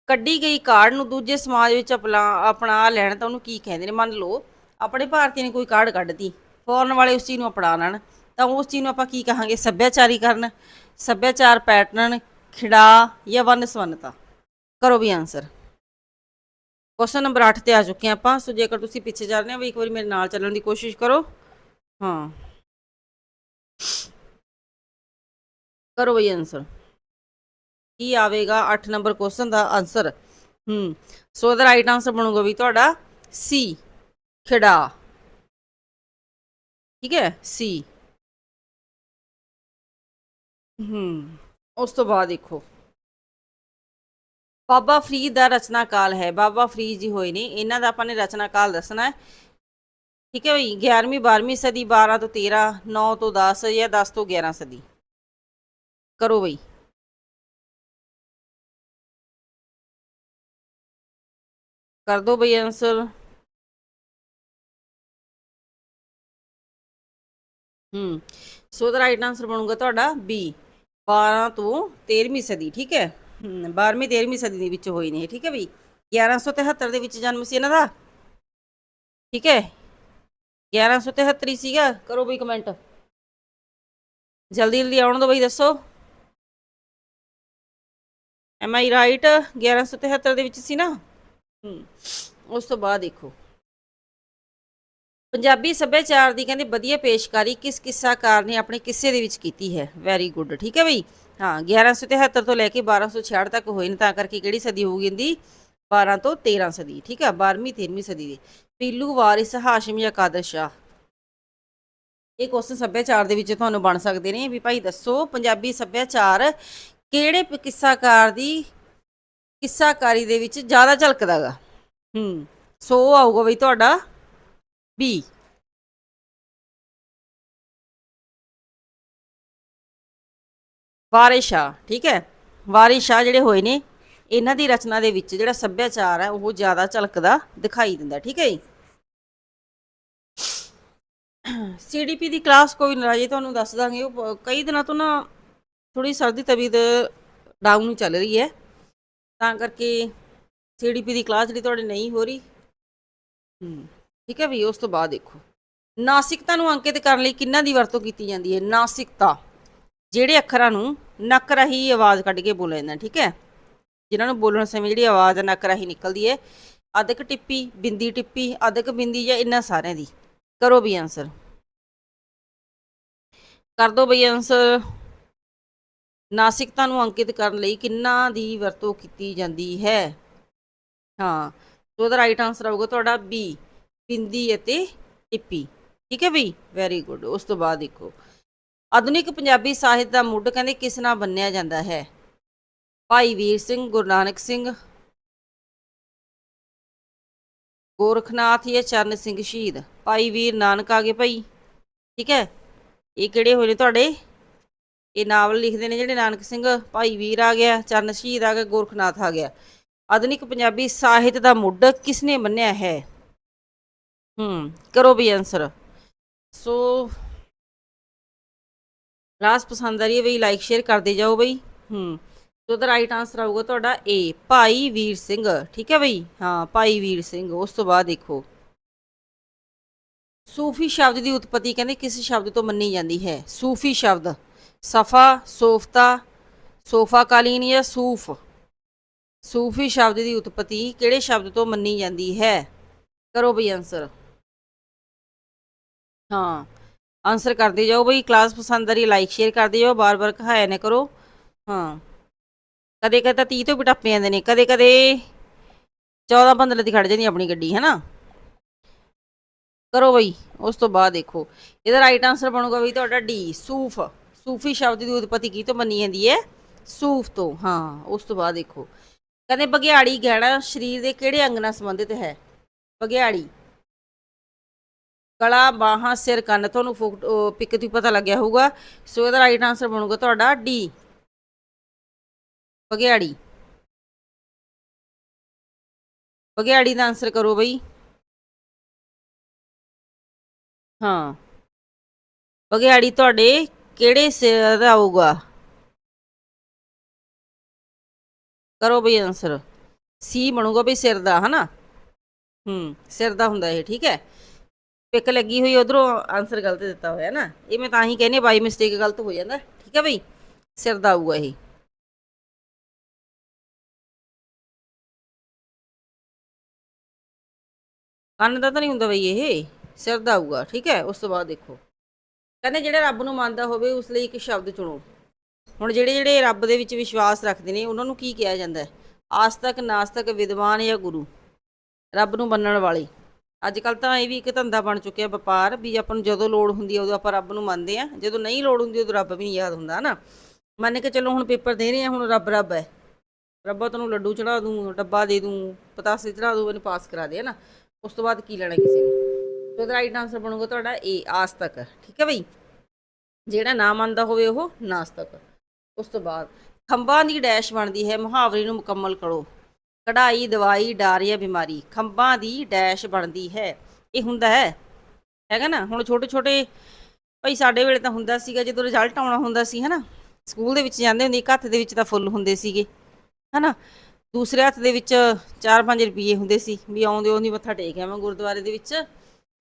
Speaker 1: ਕੱਢੀ ਗਈ ਕਾਰਡ ਨੂੰ ਦੂਜੇ ਸਮਾਜ ਵਿੱਚ ਅਪਣਾ ਅਪਣਾ ਲੈਣ, ਤਾਂ ਉਹਨੂੰ ਕੀ ਕਹਿੰਦੇ ਨੇ? ਮੰਨ ਲਓ, ਆਪਣੇ ਭਾਰਤੀ ਨੇ ਕੋਈ ਕਾਰਡ ਕੱਢਤੀ ਫੋਰਨ ਵਾਲੇ ਉਸ ਚੀਜ਼ ਨੂੰ ਅਪਣਾ ਲੈਣ, ਤਾਂ ਉਸ ਚੀਜ਼ ਨੂੰ ਆਪਾਂ ਕੀ ਕਹਾਂਗੇ? ਸੱਭਿਆਚਾਰੀਕਰਨ ਸੱਭਿਆਚਾਰ ਪੈਟਰਨ ਖਿੜਾ ਜਾਂ ਵੰਨ ਸਵੰਨਤਾ? ਕਰੋ ਵੀ ਆਨਸਰ ਕੁਐਸਚਨ ਨੰਬਰ 8 ਤੇ ਆ ਚੁੱਕੇ ਹਾਂ ਆਪਾਂ, ਸੋ ਜੇਕਰ ਤੁਸੀਂ ਪਿੱਛੇ ਜਾ ਰਹੇ ਹੋ, ਵੀ ਇੱਕ ਵਾਰੀ ਮੇਰੇ ਨਾਲ ਚੱਲਣ ਦੀ ਕੋਸ਼ਿਸ਼ ਕਰੋ। ਹਾਂ। ਕਰੋ ਬਈ ਆਨਸਰ ਕੀ ਆਵੇਗਾ 8 ਨੰਬਰ ਕੁਐਸਚਨ ਦਾ ਆਨਸਰ ਹੂੰ। ਸੋ ਇਹਦਾ ਰਾਈਟ ਆਨਸਰ ਬਣੂਗਾ ਵੀ ਤੁਹਾਡਾ ਸੀ ਖਿੜਾ। ਠੀਕ ਹੈ? ਸੀ ਹੂੰ। ਉਸ ਤੋਂ ਬਾਅਦ ਦੇਖੋ। ਬਾਬਾ ਫਰੀਦ ਦਾ ਰਚਨਾ ਕਾਲ ਹੈ। ਬਾਬਾ ਫਰੀਦ ਜੀ ਹੋਏ ਨੇ। ਇਹਨਾਂ ਦਾ ਆਪਾਂ ਨੇ ਰਚਨਾ ਕਾਲ ਦੱਸਣਾ ਹੈ। ਠੀਕ ਹੈ ਬਈ 11ਵੀਂ 12ਵੀਂ ਸਦੀ 12 ਤੋਂ 13 9 ਤੋਂ 10 ਜਾਂ 10 ਤੋਂ 11 ਸਦੀ। ਕਰੋ ਬਈ। ਕਰ ਦੋ ਬਈ ਆਨਸਰ ਹੂੰ ਸੋ ਦਾ ਰਾਈਟ ਆਨਸਰ ਬਣੂਗਾ ਤੁਹਾਡਾ ਬੀ 12 ਤੋਂ 13ਵੀਂ ਸਦੀ ਠੀਕ ਹੈ? ਹੂੰ 12ਵੀਂ 13ਵੀਂ ਸਦੀ ਦੇ ਵਿੱਚ ਹੋਏ ਨੇ ਇਹ, ਠੀਕ ਹੈ ਬਈ? 1173 ਦੇ ਵਿੱਚ ਜਨਮ ਸੀ ਇਹਨਾਂ ਦਾ। ਠੀਕ ਹੈ? 1173 ਹੀ ਸੀਗਾ, ਕਰੋ ਬਈ ਕਮੈਂਟ ਜਲਦੀ ਜਲਦੀ ਆਉਣ ਦੋ ਬਈ, ਦੱਸੋ। ਐਮ ਆਈ ਰਾਈਟ 1173 ਦੇ ਵਿੱਚ ਸੀ ਨਾ? ਉਸ ਤੋਂ ਬਾਅਦ ਦੇਖੋ। ਪੰਜਾਬੀ ਸੱਭਿਆਚਾਰ ਦੀ ਕਹਿੰਦੇ ਵਧੀਆ ਪੇਸ਼ਕਾਰੀ ਕਿਸ ਕਿੱਸਾਕਾਰ ਨੇ ਆਪਣੇ ਕਿੱਸੇ ਦੇ ਵਿੱਚ ਕੀਤੀ ਹੈ? ਵੈਰੀ ਗੁੱਡ ਠੀਕ ਹੈ ਬਈ? ਹਾਂ 1173 ਤੋਂ ਲੈ ਕੇ 1266 ਤੱਕ ਹੋਏ ਨੇ, ਤਾਂ ਕਰਕੇ ਕਿਹੜੀ ਸਦੀ ਹੋਊਗੀ ਇਹਦੀ? 12 ਤੋਂ 13 ਸਦੀ, ਠੀਕ ਹੈ? 12ਵੀਂ 13ਵੀਂ ਸਦੀ ਦੀ। ਪੀਲੂ ਵਾਰਿਸ, ਹਾਸ਼ਮ ਜਾਂ ਕਾਦਰ ਸ਼ਾਹ? ਇਹ ਕੁਐਸਚਨ ਸੱਭਿਆਚਾਰ ਦੇ ਵਿੱਚ ਤੁਹਾਨੂੰ ਬਣ ਸਕਦੇ ਨੇ। ਵੀ ਭਾਈ ਦੱਸੋ, ਪੰਜਾਬੀ ਸੱਭਿਆਚਾਰ ਕਿਹੜੇ ਕਿੱਸਾਕਾਰ ਦੀ, ਕਿੱਸਾਕਾਰੀ ਦੇ ਵਿੱਚ ਜ਼ਿਆਦਾ ਝਲਕਦਾਗਾ ਹੂੰ, ਸੋ ਆਊਗਾ ਬਈ ਤੁਹਾਡਾ। ਬੀ ਵਾਰਿਸ ਸ਼ਾਹ, ਠੀਕ ਹੈ? ਵਾਰਿਸ ਜਿਹੜੇ ਹੋਏ ਨੇ ਇਹਨਾਂ ਦੀ ਰਚਨਾ ਦੇ ਵਿੱਚ ਜਿਹੜਾ ਸੱਭਿਆਚਾਰ ਹੈ, ਉਹ ਜ਼ਿਆਦਾ ਝਲਕਦਾ ਦਿਖਾਈ ਦਿੰਦਾ, ਠੀਕ ਹੈ ਜੀ? ਸੀਡੀਪੀ ਦੀ ਕਲਾਸ ਕੋਈ ਨਾ, ਰਾਜੇ ਤੁਹਾਨੂੰ ਦੱਸ ਦਾਂਗੇ, ਉਹ ਕਈ ਦਿਨਾਂ ਤੋਂ ਨਾ ਥੋੜੀ ਸਰਦੀ ਤਬੀਅਤ ਡਾਊਨ ਚੱਲ ਰਹੀ ਹੈ। ਤਾਂ ਕਰਕੇ ਸੀਡੀਪੀ ਦੀ ਕਲਾਸ ਜਿਹੜੀ ਤੁਹਾਡੀ ਨਹੀਂ ਹੋ ਰਹੀ। ਹੂੰ, ਠੀਕ ਹੈ ਵੀ, ਉਸ ਤੋਂ ਬਾਅਦ ਦੇਖੋ। ਨਾਸਿਕਤਾ ਨੂੰ ਅੰਕਿਤ ਕਰਨ ਲਈ ਕਿੰਨਾਂ ਦੀ ਵਰਤੋਂ ਕੀਤੀ ਜਾਂਦੀ ਹੈ? ਨਾਸਿਕਤਾ, ਜਿਹੜੇ ਅੱਖਰਾਂ ਨੂੰ ਨੱਕ ਰਾਹੀਂ ਆਵਾਜ਼ ਕੱਢ ਕੇ ਬੋਲਿਆ ਜਾਂਦਾ, ਠੀਕ ਹੈ? ਜਿਨ੍ਹਾਂ ਨੂੰ ਬੋਲਣ ਸਮੇਂ ਜਿਹੜੀ ਆਵਾਜ਼ ਨੱਕ ਰਾਹੀਂ ਨਿਕਲਦੀ ਹੈ ਅਦਕ ਟਿੱਪੀ, ਬਿੰਦੀ ਟਿੱਪੀ, ਅਧਿਕ ਬਿੰਦੀ ਜਾਂ ਇਹਨਾਂ ਸਾਰਿਆਂ ਦੀ। ਕਰੋ ਵੀ ਆਨਸਰ ਕਰ ਦੋ ਬਈ ਆਨਸਰ ਨਾਸਿਕਤਾ ਨੂੰ ਅੰਕਿਤ ਕਰਨ ਲਈ ਕਿੰਨਾ ਦੀ ਵਰਤੋਂ ਕੀਤੀ ਜਾਂਦੀ ਹੈ? ਹਾਂ ਸੋ ਉਹਦਾ ਰਾਈਟ ਆਨਸਰ ਆਊਗਾ ਤੁਹਾਡਾ ਬੀ ਬਿੰਦੀ ਅਤੇ ਟਿੱਪੀ। ਠੀਕ ਹੈ ਬਈ? ਵੈਰੀ ਗੁੱਡ ਉਸ ਤੋਂ ਬਾਅਦ ਦੇਖੋ। ਆਧੁਨਿਕ ਪੰਜਾਬੀ ਸਾਹਿਤ ਦਾ ਮੁੱਢ ਕਹਿੰਦੇ ਕਿਸ ਨਾਲ ਬੰਨਿਆ ਜਾਂਦਾ ਹੈ? ਭਾਈ ਵੀਰ ਸਿੰਘ, ਗੁਰੂ ਨਾਨਕ ਸਿੰਘ, ਗੋਰਖਨਾਥ ਜਾਂ ਚਰਨ ਸਿੰਘ ਸ਼ਹੀਦ। ਭਾਈ ਵੀਰ ਨਾਨਕ ਆ ਗਏ ਭਾਈ। ਠੀਕ ਹੈ? ਇਹ ਕਿਹੜੇ ਹੋਏ ਨੇ ਤੁਹਾਡੇ? ਇਹ ਨਾਵਲ ਲਿਖਦੇ ਨੇ ਜਿਹੜੇ ਨਾਨਕ ਸਿੰਘ। ਭਾਈ ਵੀਰ ਆ ਗਿਆ, ਚਰਨ ਸ਼ਹੀਦ ਆ ਗਿਆ, ਗੋਰਖਨਾਥ ਆ ਗਿਆ। ਆਧੁਨਿਕ ਪੰਜਾਬੀ ਸਾਹਿਤ ਦਾ ਮੁੱਢ ਕਿਸ ਨੇ ਬੰਨਿਆ ਹੈ? ਹੂੰ, ਕਰੋ ਵੀ ਆਨਸਰ ਸੋ ਰਾਸ ਪਸੰਦ ਆ ਰਹੀ ਹੈ ਬਈ ਲਾਈਕ ਸ਼ੇਅਰ ਕਰਦੇ ਜਾਓ ਬਈ। ਹੂੰ। ਸੋ ਦਾ ਰਾਈਟ ਆਨਸਰ ਆਊਗਾ ਤੁਹਾਡਾ ਏ ਭਾਈ ਵੀਰ ਸਿੰਘ। ਠੀਕ ਹੈ ਬਈ? ਹਾਂ, ਭਾਈ ਵੀਰ ਸਿੰਘ, ਉਸ ਤੋਂ ਬਾਅਦ ਦੇਖੋ। ਸੂਫੀ ਸ਼ਬਦ ਦੀ ਉਤਪਤੀ ਕਹਿੰਦੇ ਕਿਸ ਸ਼ਬਦ ਤੋਂ ਮੰਨੀ ਜਾਂਦੀ ਹੈ? ਸੂਫੀ ਸ਼ਬਦ। ਸਫਾ, ਸੋਫਤਾ ਸੋਫਾ ਕਾਲੀਨ ਜਾਂ ਸੂਫ। ਸੂਫੀ ਸ਼ਬਦ ਦੀ ਉਤਪਤੀ ਕਿਹੜੇ ਸ਼ਬਦ ਤੋਂ ਮੰਨੀ ਜਾਂਦੀ ਹੈ? ਕਰੋ ਬਈ ਆਨਸਰ ਹਾਂ ਆਨਸਰ ਕਰਦੇ ਜਾਓ ਬਈ। ਕਲਾਸ ਪਸੰਦ ਆ ਰਹੀ ਲਾਈਕ ਸ਼ੇਅਰ ਕਰਦੇ ਜਾਓ। ਬਾਰ-ਬਾਰ ਕਹਾਇਆ ਨਾ ਕਰੋ। ਹਾਂ। ਕਦੇ ਕਦੇ ਤਾਂ 30 ਤੋਂ ਵੀ ਟੱਪੇ ਜਾਂਦੇ ਨੇ, ਕਦੇ ਕਦੇ 14 15 ਦੀ ਖੜ ਜਾਂਦੀ ਆਪਣੀ ਗੱਡੀ ਹੈ ਨਾ ਕਰੋ ਬਈ, ਉਸ ਤੋਂ ਬਾਅਦ ਦੇਖੋ। ਇਹਦਾ ਰਾਈਟ ਆਨਸਰ ਬਣੂਗਾ ਬਈ ਤੁਹਾਡਾ ਡੀ ਸੂਫ। ਸੂਫੀ ਸ਼ਬਦ ਦੀ ਉਤਪਤੀ ਕੀ ਤੋਂ ਮੰਨੀ ਜਾਂਦੀ ਹੈ? ਸੂਫ ਤੋਂ, ਹਾਂ, ਉਸ ਤੋਂ ਬਾਅਦ ਦੇਖੋ। ਕਹਿੰਦੇ ਬਗਿਆੜੀ ਗਹਿਣਾ ਸਰੀਰ ਦੇ ਕਿਹੜੇ ਅੰਗ ਨਾਲ ਸੰਬੰਧਿਤ ਹੈ? ਬਗਿਆੜੀ ਗਲਾ ਬਾਹਾਂ, ਸਿਰ, ਕੰਨ, ਤੁਹਾਨੂੰ ਪਿਕ ਤੋਂ ਪਤਾ ਲੱਗਿਆ ਹੋਊਗਾ। ਸੋ ਇਹਦਾ ਰਾਈਟ ਆਨਸਰ ਬਣੂਗਾ ਤੁਹਾਡਾ ਡੀ ਬਗਿਆੜੀ ਬਗਿਆੜੀ ਦਾ ਆਨਸਰ ਕਰੋ ਬਈ। ਹਾਂ। ਬਗਿਆੜੀ ਤੁਹਾਡੇ ਕਿਹੜੇ ਸਿਰ ਦਾ ਆਊਗਾ? ਕਰੋ ਬਈ ਆਨਸਰ ਸੀ ਬਣੂਗਾ ਬਈ ਸਿਰ ਦਾ, ਹਨਾ? ਹੂੰ, ਸਿਰ ਦਾ ਹੁੰਦਾ ਇਹ, ਠੀਕ ਹੈ? ਪਿਕ ਲੱਗੀ ਹੋਈ ਉਧਰੋਂ ਆਨਸਰ ਗਲਤ ਦਿੱਤਾ ਹੋਇਆ ਨਾ। ਇਹ ਮੈਂ ਤਾਂ ਹੀ ਕਹਿੰਨੀ ਬਾਈ ਮਿਸਟੇਕ ਗਲਤ ਹੋ ਜਾਂਦਾ, ਠੀਕ ਹੈ ਬਈ? ਸਿਰ ਦਾ ਆਊਗਾ ਇਹ। ਕੰਨ ਦਾ ਤਾਂ ਨਹੀਂ ਹੁੰਦਾ ਬਈ ਇਹ, ਸਿਰ ਦਾ ਆਊਗਾ, ਠੀਕ ਹੈ, ਉਸ ਤੋਂ ਬਾਅਦ ਦੇਖੋ। ਕਹਿੰਦੇ ਜਿਹੜਾ ਰੱਬ ਨੂੰ ਮੰਨਦਾ ਹੋਵੇ, ਉਸ ਲਈ ਇੱਕ ਸ਼ਬਦ ਚੁਣੋ। ਹੁਣ ਜਿਹੜੇ ਜਿਹੜੇ ਰੱਬ ਦੇ ਵਿੱਚ ਵਿਸ਼ਵਾਸ ਰੱਖਦੇ ਨੇ, ਉਹਨਾਂ ਨੂੰ ਕੀ ਕਿਹਾ ਜਾਂਦਾ ਹੈ? ਆਸਤਕ, ਨਾਸਤਕ, ਵਿਦਵਾਨ ਜਾਂ ਗੁਰੂ, ਰੱਬ ਨੂੰ ਮੰਨਣ ਵਾਲੇ। ਅੱਜ ਕੱਲ ਤਾਂ ਇਹ ਵੀ ਇੱਕ ਧੰਦਾ ਬਣ ਚੁੱਕਿਆ ਵਪਾਰ, ਵੀ ਆਪਾਂ ਨੂੰ ਜਦੋਂ ਲੋੜ ਹੁੰਦੀ ਹੈ, ਉਦੋਂ ਆਪਾਂ ਰੱਬ ਨੂੰ ਮੰਨਦੇ ਆ ਜਦੋਂ ਨਹੀਂ ਲੋੜ ਹੁੰਦੀ, ਉਦੋਂ ਰੱਬ ਵੀ ਨਹੀਂ ਯਾਦ ਹੁੰਦਾ ਨਾ ਮੰਨ ਕੇ ਚੱਲੋ ਹੁਣ ਪੇਪਰ ਦੇ ਰਹੇ ਆ ਹੁਣ ਰੱਬ ਰੱਬ ਹੈ। ਰੱਬਾ ਤੈਨੂੰ ਲੱਡੂ ਚੜਾ ਦੂੰ, ਡੱਬਾ ਦੇ ਦੂੰ, ਪਤਾਸੇ ਚੜਾ ਦੂੰ ਮੈਨੂੰ ਪਾਸ ਕਰਾ ਦੇ ਨਾ ਉਸ ਤੋਂ ਬਾਅਦ ਕੀ ਲੈਣਾ ਕਿਸੇ ਨੇ? ਸੋ ਦਾ ਰਾਈਟ ਆਨਸਰ ਬਣੂਗਾ ਤੁਹਾਡਾ ਏ ਆਸਤਕ। ਠੀਕ ਹੈ ਬਈ? ਜਿਹੜਾ ਨਾ ਮੰਨਦਾ ਹੋਵੇ ਉਹ ਨਾਸਤਕ। ਉਸ ਤੋਂ ਬਾਅਦ ਖੰਭਾਂ ਦੀ ਡੈਸ਼ ਬਣਦੀ ਹੈ, ਮੁਹਾਵਰੇ ਨੂੰ ਮੁਕੰਮਲ ਕਰੋ। ਕਢਾਈ, ਦਵਾਈ, ਡਾਰੀਆ, ਬਿਮਾਰੀ। ਖੰਭਾਂ ਦੀ ਡੈਸ਼ ਬਣਦੀ ਹੈ। ਇਹ ਹੁੰਦਾ ਹੈ। ਹੈਗਾ ਨਾ? ਹੁਣ ਛੋਟੇ ਛੋਟੇ ਭਾਈ ਸਾਡੇ ਵੇਲੇ ਤਾਂ ਹੁੰਦਾ ਸੀਗਾ, ਜਦੋਂ ਰਿਜ਼ਲਟ ਆਉਣਾ ਹੁੰਦਾ ਸੀ, ਹਨਾ? ਸਕੂਲ ਦੇ ਵਿੱਚ ਜਾਂਦੇ ਹੁੰਦੇ ਇੱਕ ਹੱਥ ਦੇ ਵਿੱਚ ਤਾਂ ਫੁੱਲ ਹੁੰਦੇ ਸੀਗੇ। ਹਨਾ? ਦੂਸਰੇ ਹੱਥ ਦੇ ਵਿੱਚ 4-5 ਰੁਪਏ ਹੁੰਦੇ ਸੀ, ਵੀ ਆਉਂਦੇ ਆਉਂਦੀ ਮੱਥਾ ਟੇਕ ਆਵਾਂ ਗੁਰਦੁਆਰੇ ਦੇ ਵਿੱਚ,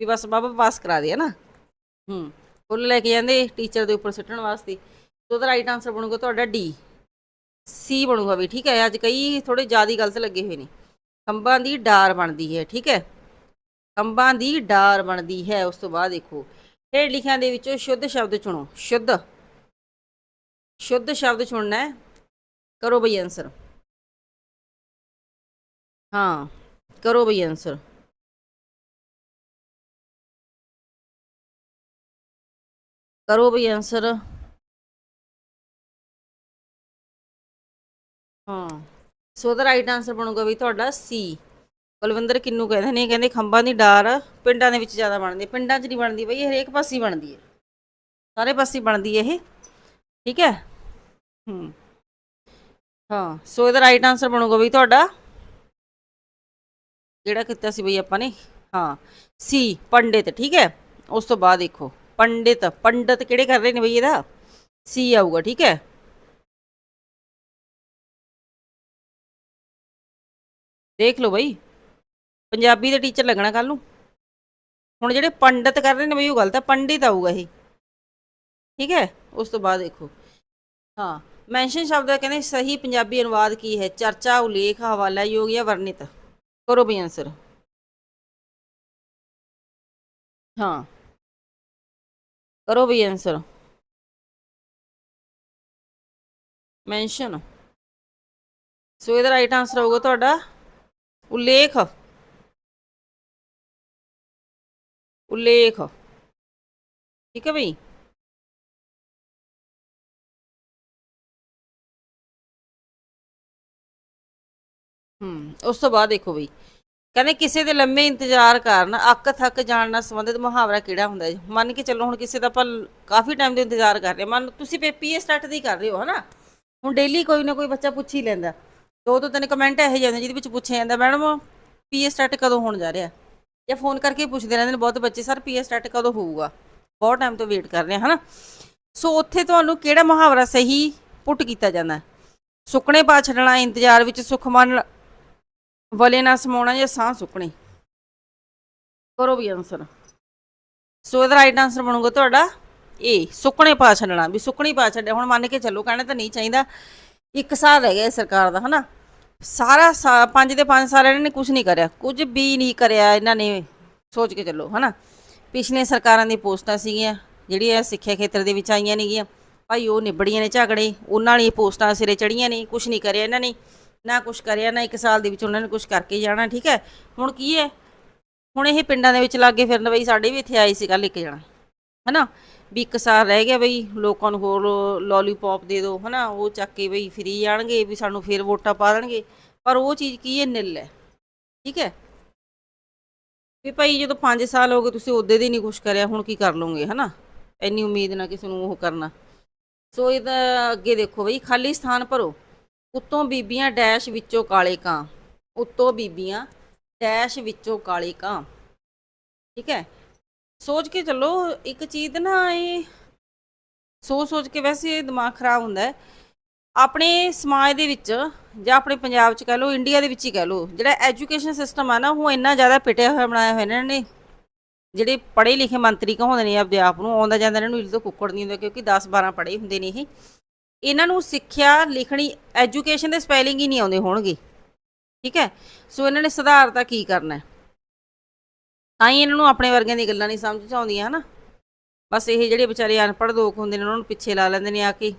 Speaker 1: ਵੀ ਬਸ ਬਾਬਾ ਪਾਸ ਕਰਾ ਦੇ ਨਾ ਹੂੰ, ਫੁੱਲ ਲੈ ਕੇ ਜਾਂਦੇ ਟੀਚਰ ਦੇ ਉੱਪਰ ਸੁੱਟਣ ਵਾਸਤੇ। ਤੇ ਉਹਦਾ ਰਾਈਟ ਆਨਸਰ ਬਣੂਗਾ ਤੁਹਾਡਾ ਡੀ ਸੀ ਬਣੂਗਾ ਵੀ, ਠੀਕ ਹੈ? ਅੱਜ ਕਈ ਥੋੜੇ ਜ਼ਿਆਦਾ ਗਲਤ ਲੱਗੇ ਹੋਏ ਨੇ। ਖੰਭਾਂ ਦੀ ਡਾਰ ਬਣਦੀ ਹੈ, ਠੀਕ ਹੈ? ਖੰਭਾਂ ਦੀ ਡਾਰ ਬਣਦੀ ਹੈ, ਉਸ ਤੋਂ ਬਾਅਦ ਦੇਖੋ। ਹੇਠ ਲਿਖਿਆਂ ਦੇ ਵਿੱਚੋਂ ਸ਼ੁੱਧ ਸ਼ਬਦ ਚੁਣੋ, ਸ਼ੁੱਧ। ਸ਼ੁੱਧ ਸ਼ਬਦ ਚੁਣਨਾ ਹੈ। ਕਰੋ ਬਈ ਆਨਸਰ ਹਾਂ, ਕਰੋ ਬਈ ਆਨਸਰ ਕਰੋ ਬਈ ਆਨਸਰ ਹਾਂ, ਸੋ ਦਾ ਰਾਈਟ ਆਨਸਰ ਬਣੂਗਾ ਵੀ ਤੁਹਾਡਾ ਸੀ ਕੁਲਵਿੰਦਰ ਕਿੰਨੂ ਕਹਿੰਦੇ ਨੇ, ਕਹਿੰਦੇ ਖੰਭਾਂ ਦੀ ਡਾਰ ਪਿੰਡਾਂ ਦੇ ਵਿੱਚ ਜ਼ਿਆਦਾ ਬਣਦੀ ਹੈ। ਪਿੰਡਾਂ 'ਚ ਨਹੀਂ ਬਣਦੀ ਬਈ ਹਰੇਕ ਪਾਸੇ ਬਣਦੀ ਹੈ। ਸਾਰੇ ਪਾਸੇ ਬਣਦੀ ਹੈ ਇਹ। ਠੀਕ ਹੈ? ਹੂੰ। ਹਾਂ, ਸੋ ਇਹਦਾ ਰਾਈਟ ਆਨਸਰ ਬਣੂਗਾ ਵੀ ਤੁਹਾਡਾ ਕਿਹੜਾ ਕੀਤਾ ਸੀ ਬਈ ਆਪਾਂ ਨੇ? ਹਾਂ, ਸੀ, ਪੰਡਿਤ, ਠੀਕ ਹੈ? ਉਸ ਤੋਂ ਬਾਅਦ ਦੇਖੋ, ਪੰਡਿਤ ਪੰਡਿਤ ਕਿਹੜੇ ਕਰ ਰਹੇ ਨੇ ਬਈ ਇਹਦਾ? ਸੀ ਆਊਗਾ, ਠੀਕ ਹੈ? ਦੇਖ ਲਓ ਬਈ, ਪੰਜਾਬੀ ਦੇ ਟੀਚਰ ਲੱਗਣਾ ਕੱਲ ਨੂੰ। ਹੁਣ ਜਿਹੜੇ ਪੰਡਿਤ ਕਰ ਰਹੇ ਨੇ ਬਈ ਉਹ ਗਲਤ ਹੈ, ਪੰਡਿਤ ਆਊਗਾ ਇਹ। ਠੀਕ ਹੈ? ਉਸ ਤੋਂ ਬਾਅਦ ਦੇਖੋ। ਹਾਂ ਮੈਂਸ਼ਨ ਸ਼ਬਦ ਦਾ ਕਹਿੰਦੇ ਸਹੀ ਪੰਜਾਬੀ ਅਨੁਵਾਦ ਕੀ ਹੈ? ਚਰਚਾ, ਉਲੇਖ, ਹਵਾਲਾ ਯੋਗ ਜਾਂ ਵਰਣਿਤ? ਕਰੋ ਬਈ ਆਨਸਰ ਹਾਂ। ਕਰੋ ਬਈ ਆਨਸਰ ਮੈਂਸ਼ਨ ਸੋ ਇਹਦਾ ਰਾਈਟ ਆਨਸਰ ਹੋਊਗਾ ਤੁਹਾਡਾ। ਉਲੇਖ। ਉਲੇਖ। ਠੀਕ ਹੈ ਬਈ? ਹੂੰ, ਉਸ ਤੋਂ ਬਾਅਦ ਦੇਖੋ ਬਈ। ਕਹਿੰਦੇ ਕਿਸੇ ਦੇ ਲੰਮੇ ਇੰਤਜ਼ਾਰ ਕਾਰਨ ਅੱਕ ਥੱਕ ਜਾਣ ਨਾਲ ਸੰਬੰਧਿਤ ਮੁਹਾਵਰਾ ਕਿਹੜਾ ਹੁੰਦਾ ਹੈ? ਮੰਨ ਕੇ ਚੱਲੋ ਹੁਣ ਕਿਸੇ ਦਾ ਆਪਾਂ ਕਾਫੀ ਟਾਈਮ ਦੇ ਇੰਤਜ਼ਾਰ ਕਰ ਰਹੇ ਹਾਂ। ਮੰਨ ਤੁਸੀਂ ਪੀਏ ਸਟਾਰਟ ਦੀ ਕਰ ਰਹੇ ਹੋ, ਹਨਾ? ਹੁਣ ਡੇਲੀ ਕੋਈ ਨਾ ਕੋਈ ਬੱਚਾ ਪੁੱਛ ਹੀ ਲੈਂਦਾ। ਦੋ ਤੋਂ ਤਿੰਨ ਕਮੈਂਟ ਇਹੋ ਜਿਹੇ ਜਾਂਦੇ ਜਿਹਦੇ ਵਿੱਚ ਪੁੱਛਿਆ ਜਾਂਦਾ ਮੈਡਮ ਪੀਏ ਸਟਾਰਟ ਕਦੋਂ ਹੋਣ ਜਾ ਰਿਹਾ? ਜਾਂ ਫੋਨ ਕਰਕੇ ਪੁੱਛਦੇ ਰਹਿੰਦੇ ਨੇ, ਬਹੁਤ ਬੱਚੇ ਸਰ ਪੀਏ ਸਟਾਰਟ ਕਦੋਂ ਹੋਊਗਾ? ਬਹੁਤ ਟਾਈਮ ਤੋਂ ਵੇਟ ਕਰ ਰਹੇ ਹਾਂ, ਹਨਾ? ਸੋ ਉੱਥੇ ਤੁਹਾਨੂੰ ਕਿਹੜਾ ਮੁਹਾਵਰਾ ਸਹੀ ਪੁੱਟ ਕੀਤਾ ਜਾਂਦਾ ਹੈ? ਸੁੱਕਣੇ ਪਾ ਛੱਡਣਾ, ਇੰਤਜ਼ਾਰ ਵਿੱਚ ਸੁਖ ਮੰਨ ਵਲੇ ਨਾ ਸਮਾਉਣਾ ਜਾਂ ਸਾਹ ਸੁੱਕਣੇ? ਕਰੋ ਵੀ ਆਨਸਰ ਸੋ ਇਹਦਾ ਰਾਈਟ ਆਨਸਰ ਬਣੂਗਾ ਤੁਹਾਡਾ ਏ ਸੁੱਕਣੇ ਪਾ ਛੱਡਣਾ। ਵੀ ਸੁੱਕਣੀ ਪਾ ਛੱਡਿਆ, ਹੁਣ ਮੰਨ ਕੇ ਚੱਲੋ ਕਹਿਣਾ ਤਾਂ ਨਹੀਂ ਚਾਹੀਦਾ। ਇੱਕ ਸਾਲ ਰਹਿ ਗਿਆ ਸਰਕਾਰ ਦਾ, ਹਨਾ? ਸਾਰਾ ਪੰਜ ਦੇ ਪੰਜ ਸਾਲ ਇਹਨਾਂ ਨੇ ਕੁਝ ਨਹੀਂ ਕਰਿਆ। ਕੁਝ ਵੀ ਨਹੀਂ ਕਰਿਆ ਇਹਨਾਂ ਨੇ, ਸੋਚ ਕੇ ਚੱਲੋ, ਹਨਾ? ਪਿਛਲੇ ਸਰਕਾਰਾਂ ਦੀ ਪੋਸਟਾਂ ਸੀਗੀਆਂ, ਜਿਹੜੀਆਂ ਸਿੱਖਿਆ ਖੇਤਰ ਦੇ ਵਿੱਚ ਆਈਆਂ ਨੇਗੀਆਂ। ਭਾਈ ਉਹ ਨਿਬੜੀਆਂ ਨੇ ਝਗੜੇ ਉਹਨਾਂ ਵਾਲੀਆਂ ਪੋਸਟਾਂ ਸਿਰੇ ਚੜੀਆਂ ਨੇ ਕੁਝ ਨਹੀਂ ਕਰਿਆ ਇਹਨਾਂ ਨੇ। ਨਾ ਕੁਝ ਕਰਿਆ, ਨਾ ਇੱਕ ਸਾਲ ਦੇ ਵਿੱਚ ਉਹਨਾਂ ਨੇ ਕੁਝ ਕਰਕੇ ਜਾਣਾ, ਠੀਕ ਹੈ? ਹੁਣ ਕੀ ਹੈ? ਹੁਣ ਇਹ ਪਿੰਡਾਂ ਦੇ ਵਿੱਚ ਲੱਗੇ ਫਿਰਨ ਬਈ ਸਾਡੇ ਵੀ ਇੱਥੇ ਆਏ ਸੀ ਕੱਲ ਇੱਕ ਜਣਾ, ਹਨਾ? ਵੀ ਇੱਕ ਸਾਲ ਰਹਿ ਗਿਆ ਬਈ, ਲੋਕਾਂ ਨੂੰ ਹੋਰ ਲੋਲੀਪੌਪ ਦੇ ਦਿਓ ਹਨਾ? ਉਹ ਚੱਕ ਕੇ ਬਈ ਫਰੀ ਜਾਣਗੇ ਵੀ ਸਾਨੂੰ ਫਿਰ ਵੋਟਾਂ ਪਾ ਦੇਣਗੇ। ਪਰ ਉਹ ਚੀਜ਼ ਕੀ ਹੈ? ਨਿਲ ਹੈ, ਠੀਕ ਹੈ? ਵੀ ਭਾਈ ਜਦੋਂ 5 ਸਾਲ ਹੋ ਗਏ ਤੁਸੀਂ ਉਹਦੇ ਦੀ ਨਹੀਂ ਕੁਝ ਕਰਿਆ, ਹੁਣ ਕੀ ਕਰ ਲਓਗੇ, ਹਨਾ? ਇੰਨੀ ਉਮੀਦ ਨਾ ਕਿਸੇ ਨੂੰ ਉਹ ਕਰਨਾ। ਸੋ ਇਹਦਾ ਅੱਗੇ ਦੇਖੋ ਬਈ, ਖਾਲੀ ਸਥਾਨ ਭਰੋ। ਉੱਤੋਂ ਬੀਬੀਆਂ ਡੈਸ਼ ਵਿੱਚੋਂ ਕਾਲੇ ਕਾਂ, ਉੱਤੋਂ ਬੀਬੀਆਂ ਡੈਸ਼ ਵਿੱਚੋਂ ਕਾਲੇ ਕਾਂ। ਠੀਕ ਹੈ? ਸੋਚ ਕੇ ਚੱਲੋ, ਇੱਕ ਚੀਜ਼ ਨਾ ਇਹ ਸੋਚ ਸੋਚ ਕੇ ਵੈਸੇ ਇਹ ਦਿਮਾਗ ਖਰਾਬ ਹੁੰਦਾ ਹੈ। ਆਪਣੇ ਸਮਾਜ ਦੇ ਵਿੱਚ ਜਾਂ ਆਪਣੇ ਪੰਜਾਬ 'ਚ ਕਹਿ ਲਓ, ਇੰਡੀਆ ਦੇ ਵਿੱਚ ਹੀ ਕਹਿ ਲਓ, ਜਿਹੜਾ ਐਜੂਕੇਸ਼ਨ ਸਿਸਟਮ ਆ ਨਾ, ਉਹ ਇੰਨਾ ਜ਼ਿਆਦਾ ਪਿਟਿਆ ਹੋਇਆ ਬਣਾਇਆ ਹੋਇਆ ਇਹਨਾਂ ਨੇ। ਜਿਹੜੇ ਪੜ੍ਹੇ ਲਿਖੇ ਮੰਤਰੀ ਕਹਾਉਂਦੇ ਨੇ ਆਪਦੇ ਆਪ ਨੂੰ, ਆਉਂਦਾ ਜਾਂਦਾ ਇਹਨਾਂ ਨੂੰ ਇਲ ਤੋਂ ਕੁੱਕੜ ਨਹੀਂ ਹੁੰਦਾ, ਕਿਉਂਕਿ 10 12 ਪੜ੍ਹੇ ਹੁੰਦੇ ਨੇ ਇਹ। ਇਹਨਾਂ ਨੂੰ ਸਿੱਖਿਆ, ਲਿਖਣੀ ਐਜੂਕੇਸ਼ਨ ਦੇ ਸਪੈਲਿੰਗ ਹੀ ਨਹੀਂ ਆਉਂਦੇ ਹੋਣਗੇ। ਠੀਕ ਹੈ? ਸੋ ਇਹਨਾਂ ਨੇ ਸੁਧਾਰ ਤਾਂ ਕੀ ਕਰਨਾ ਤਾਂ ਹੀ ਇਹਨਾਂ ਨੂੰ ਆਪਣੇ ਵਰਗਿਆਂ ਦੀ ਗੱਲਾਂ ਨਹੀਂ ਸਮਝ 'ਚ ਆਉਂਦੀਆਂ, ਹਨਾ? ਬਸ ਇਹ ਜਿਹੜੇ ਵਿਚਾਰੇ ਅਨਪੜ੍ਹ ਲੋਕ ਹੁੰਦੇ ਨੇ, ਉਹਨਾਂ ਨੂੰ ਪਿੱਛੇ ਲਾ ਲੈਂਦੇ ਨੇ ਆ ਕੇ,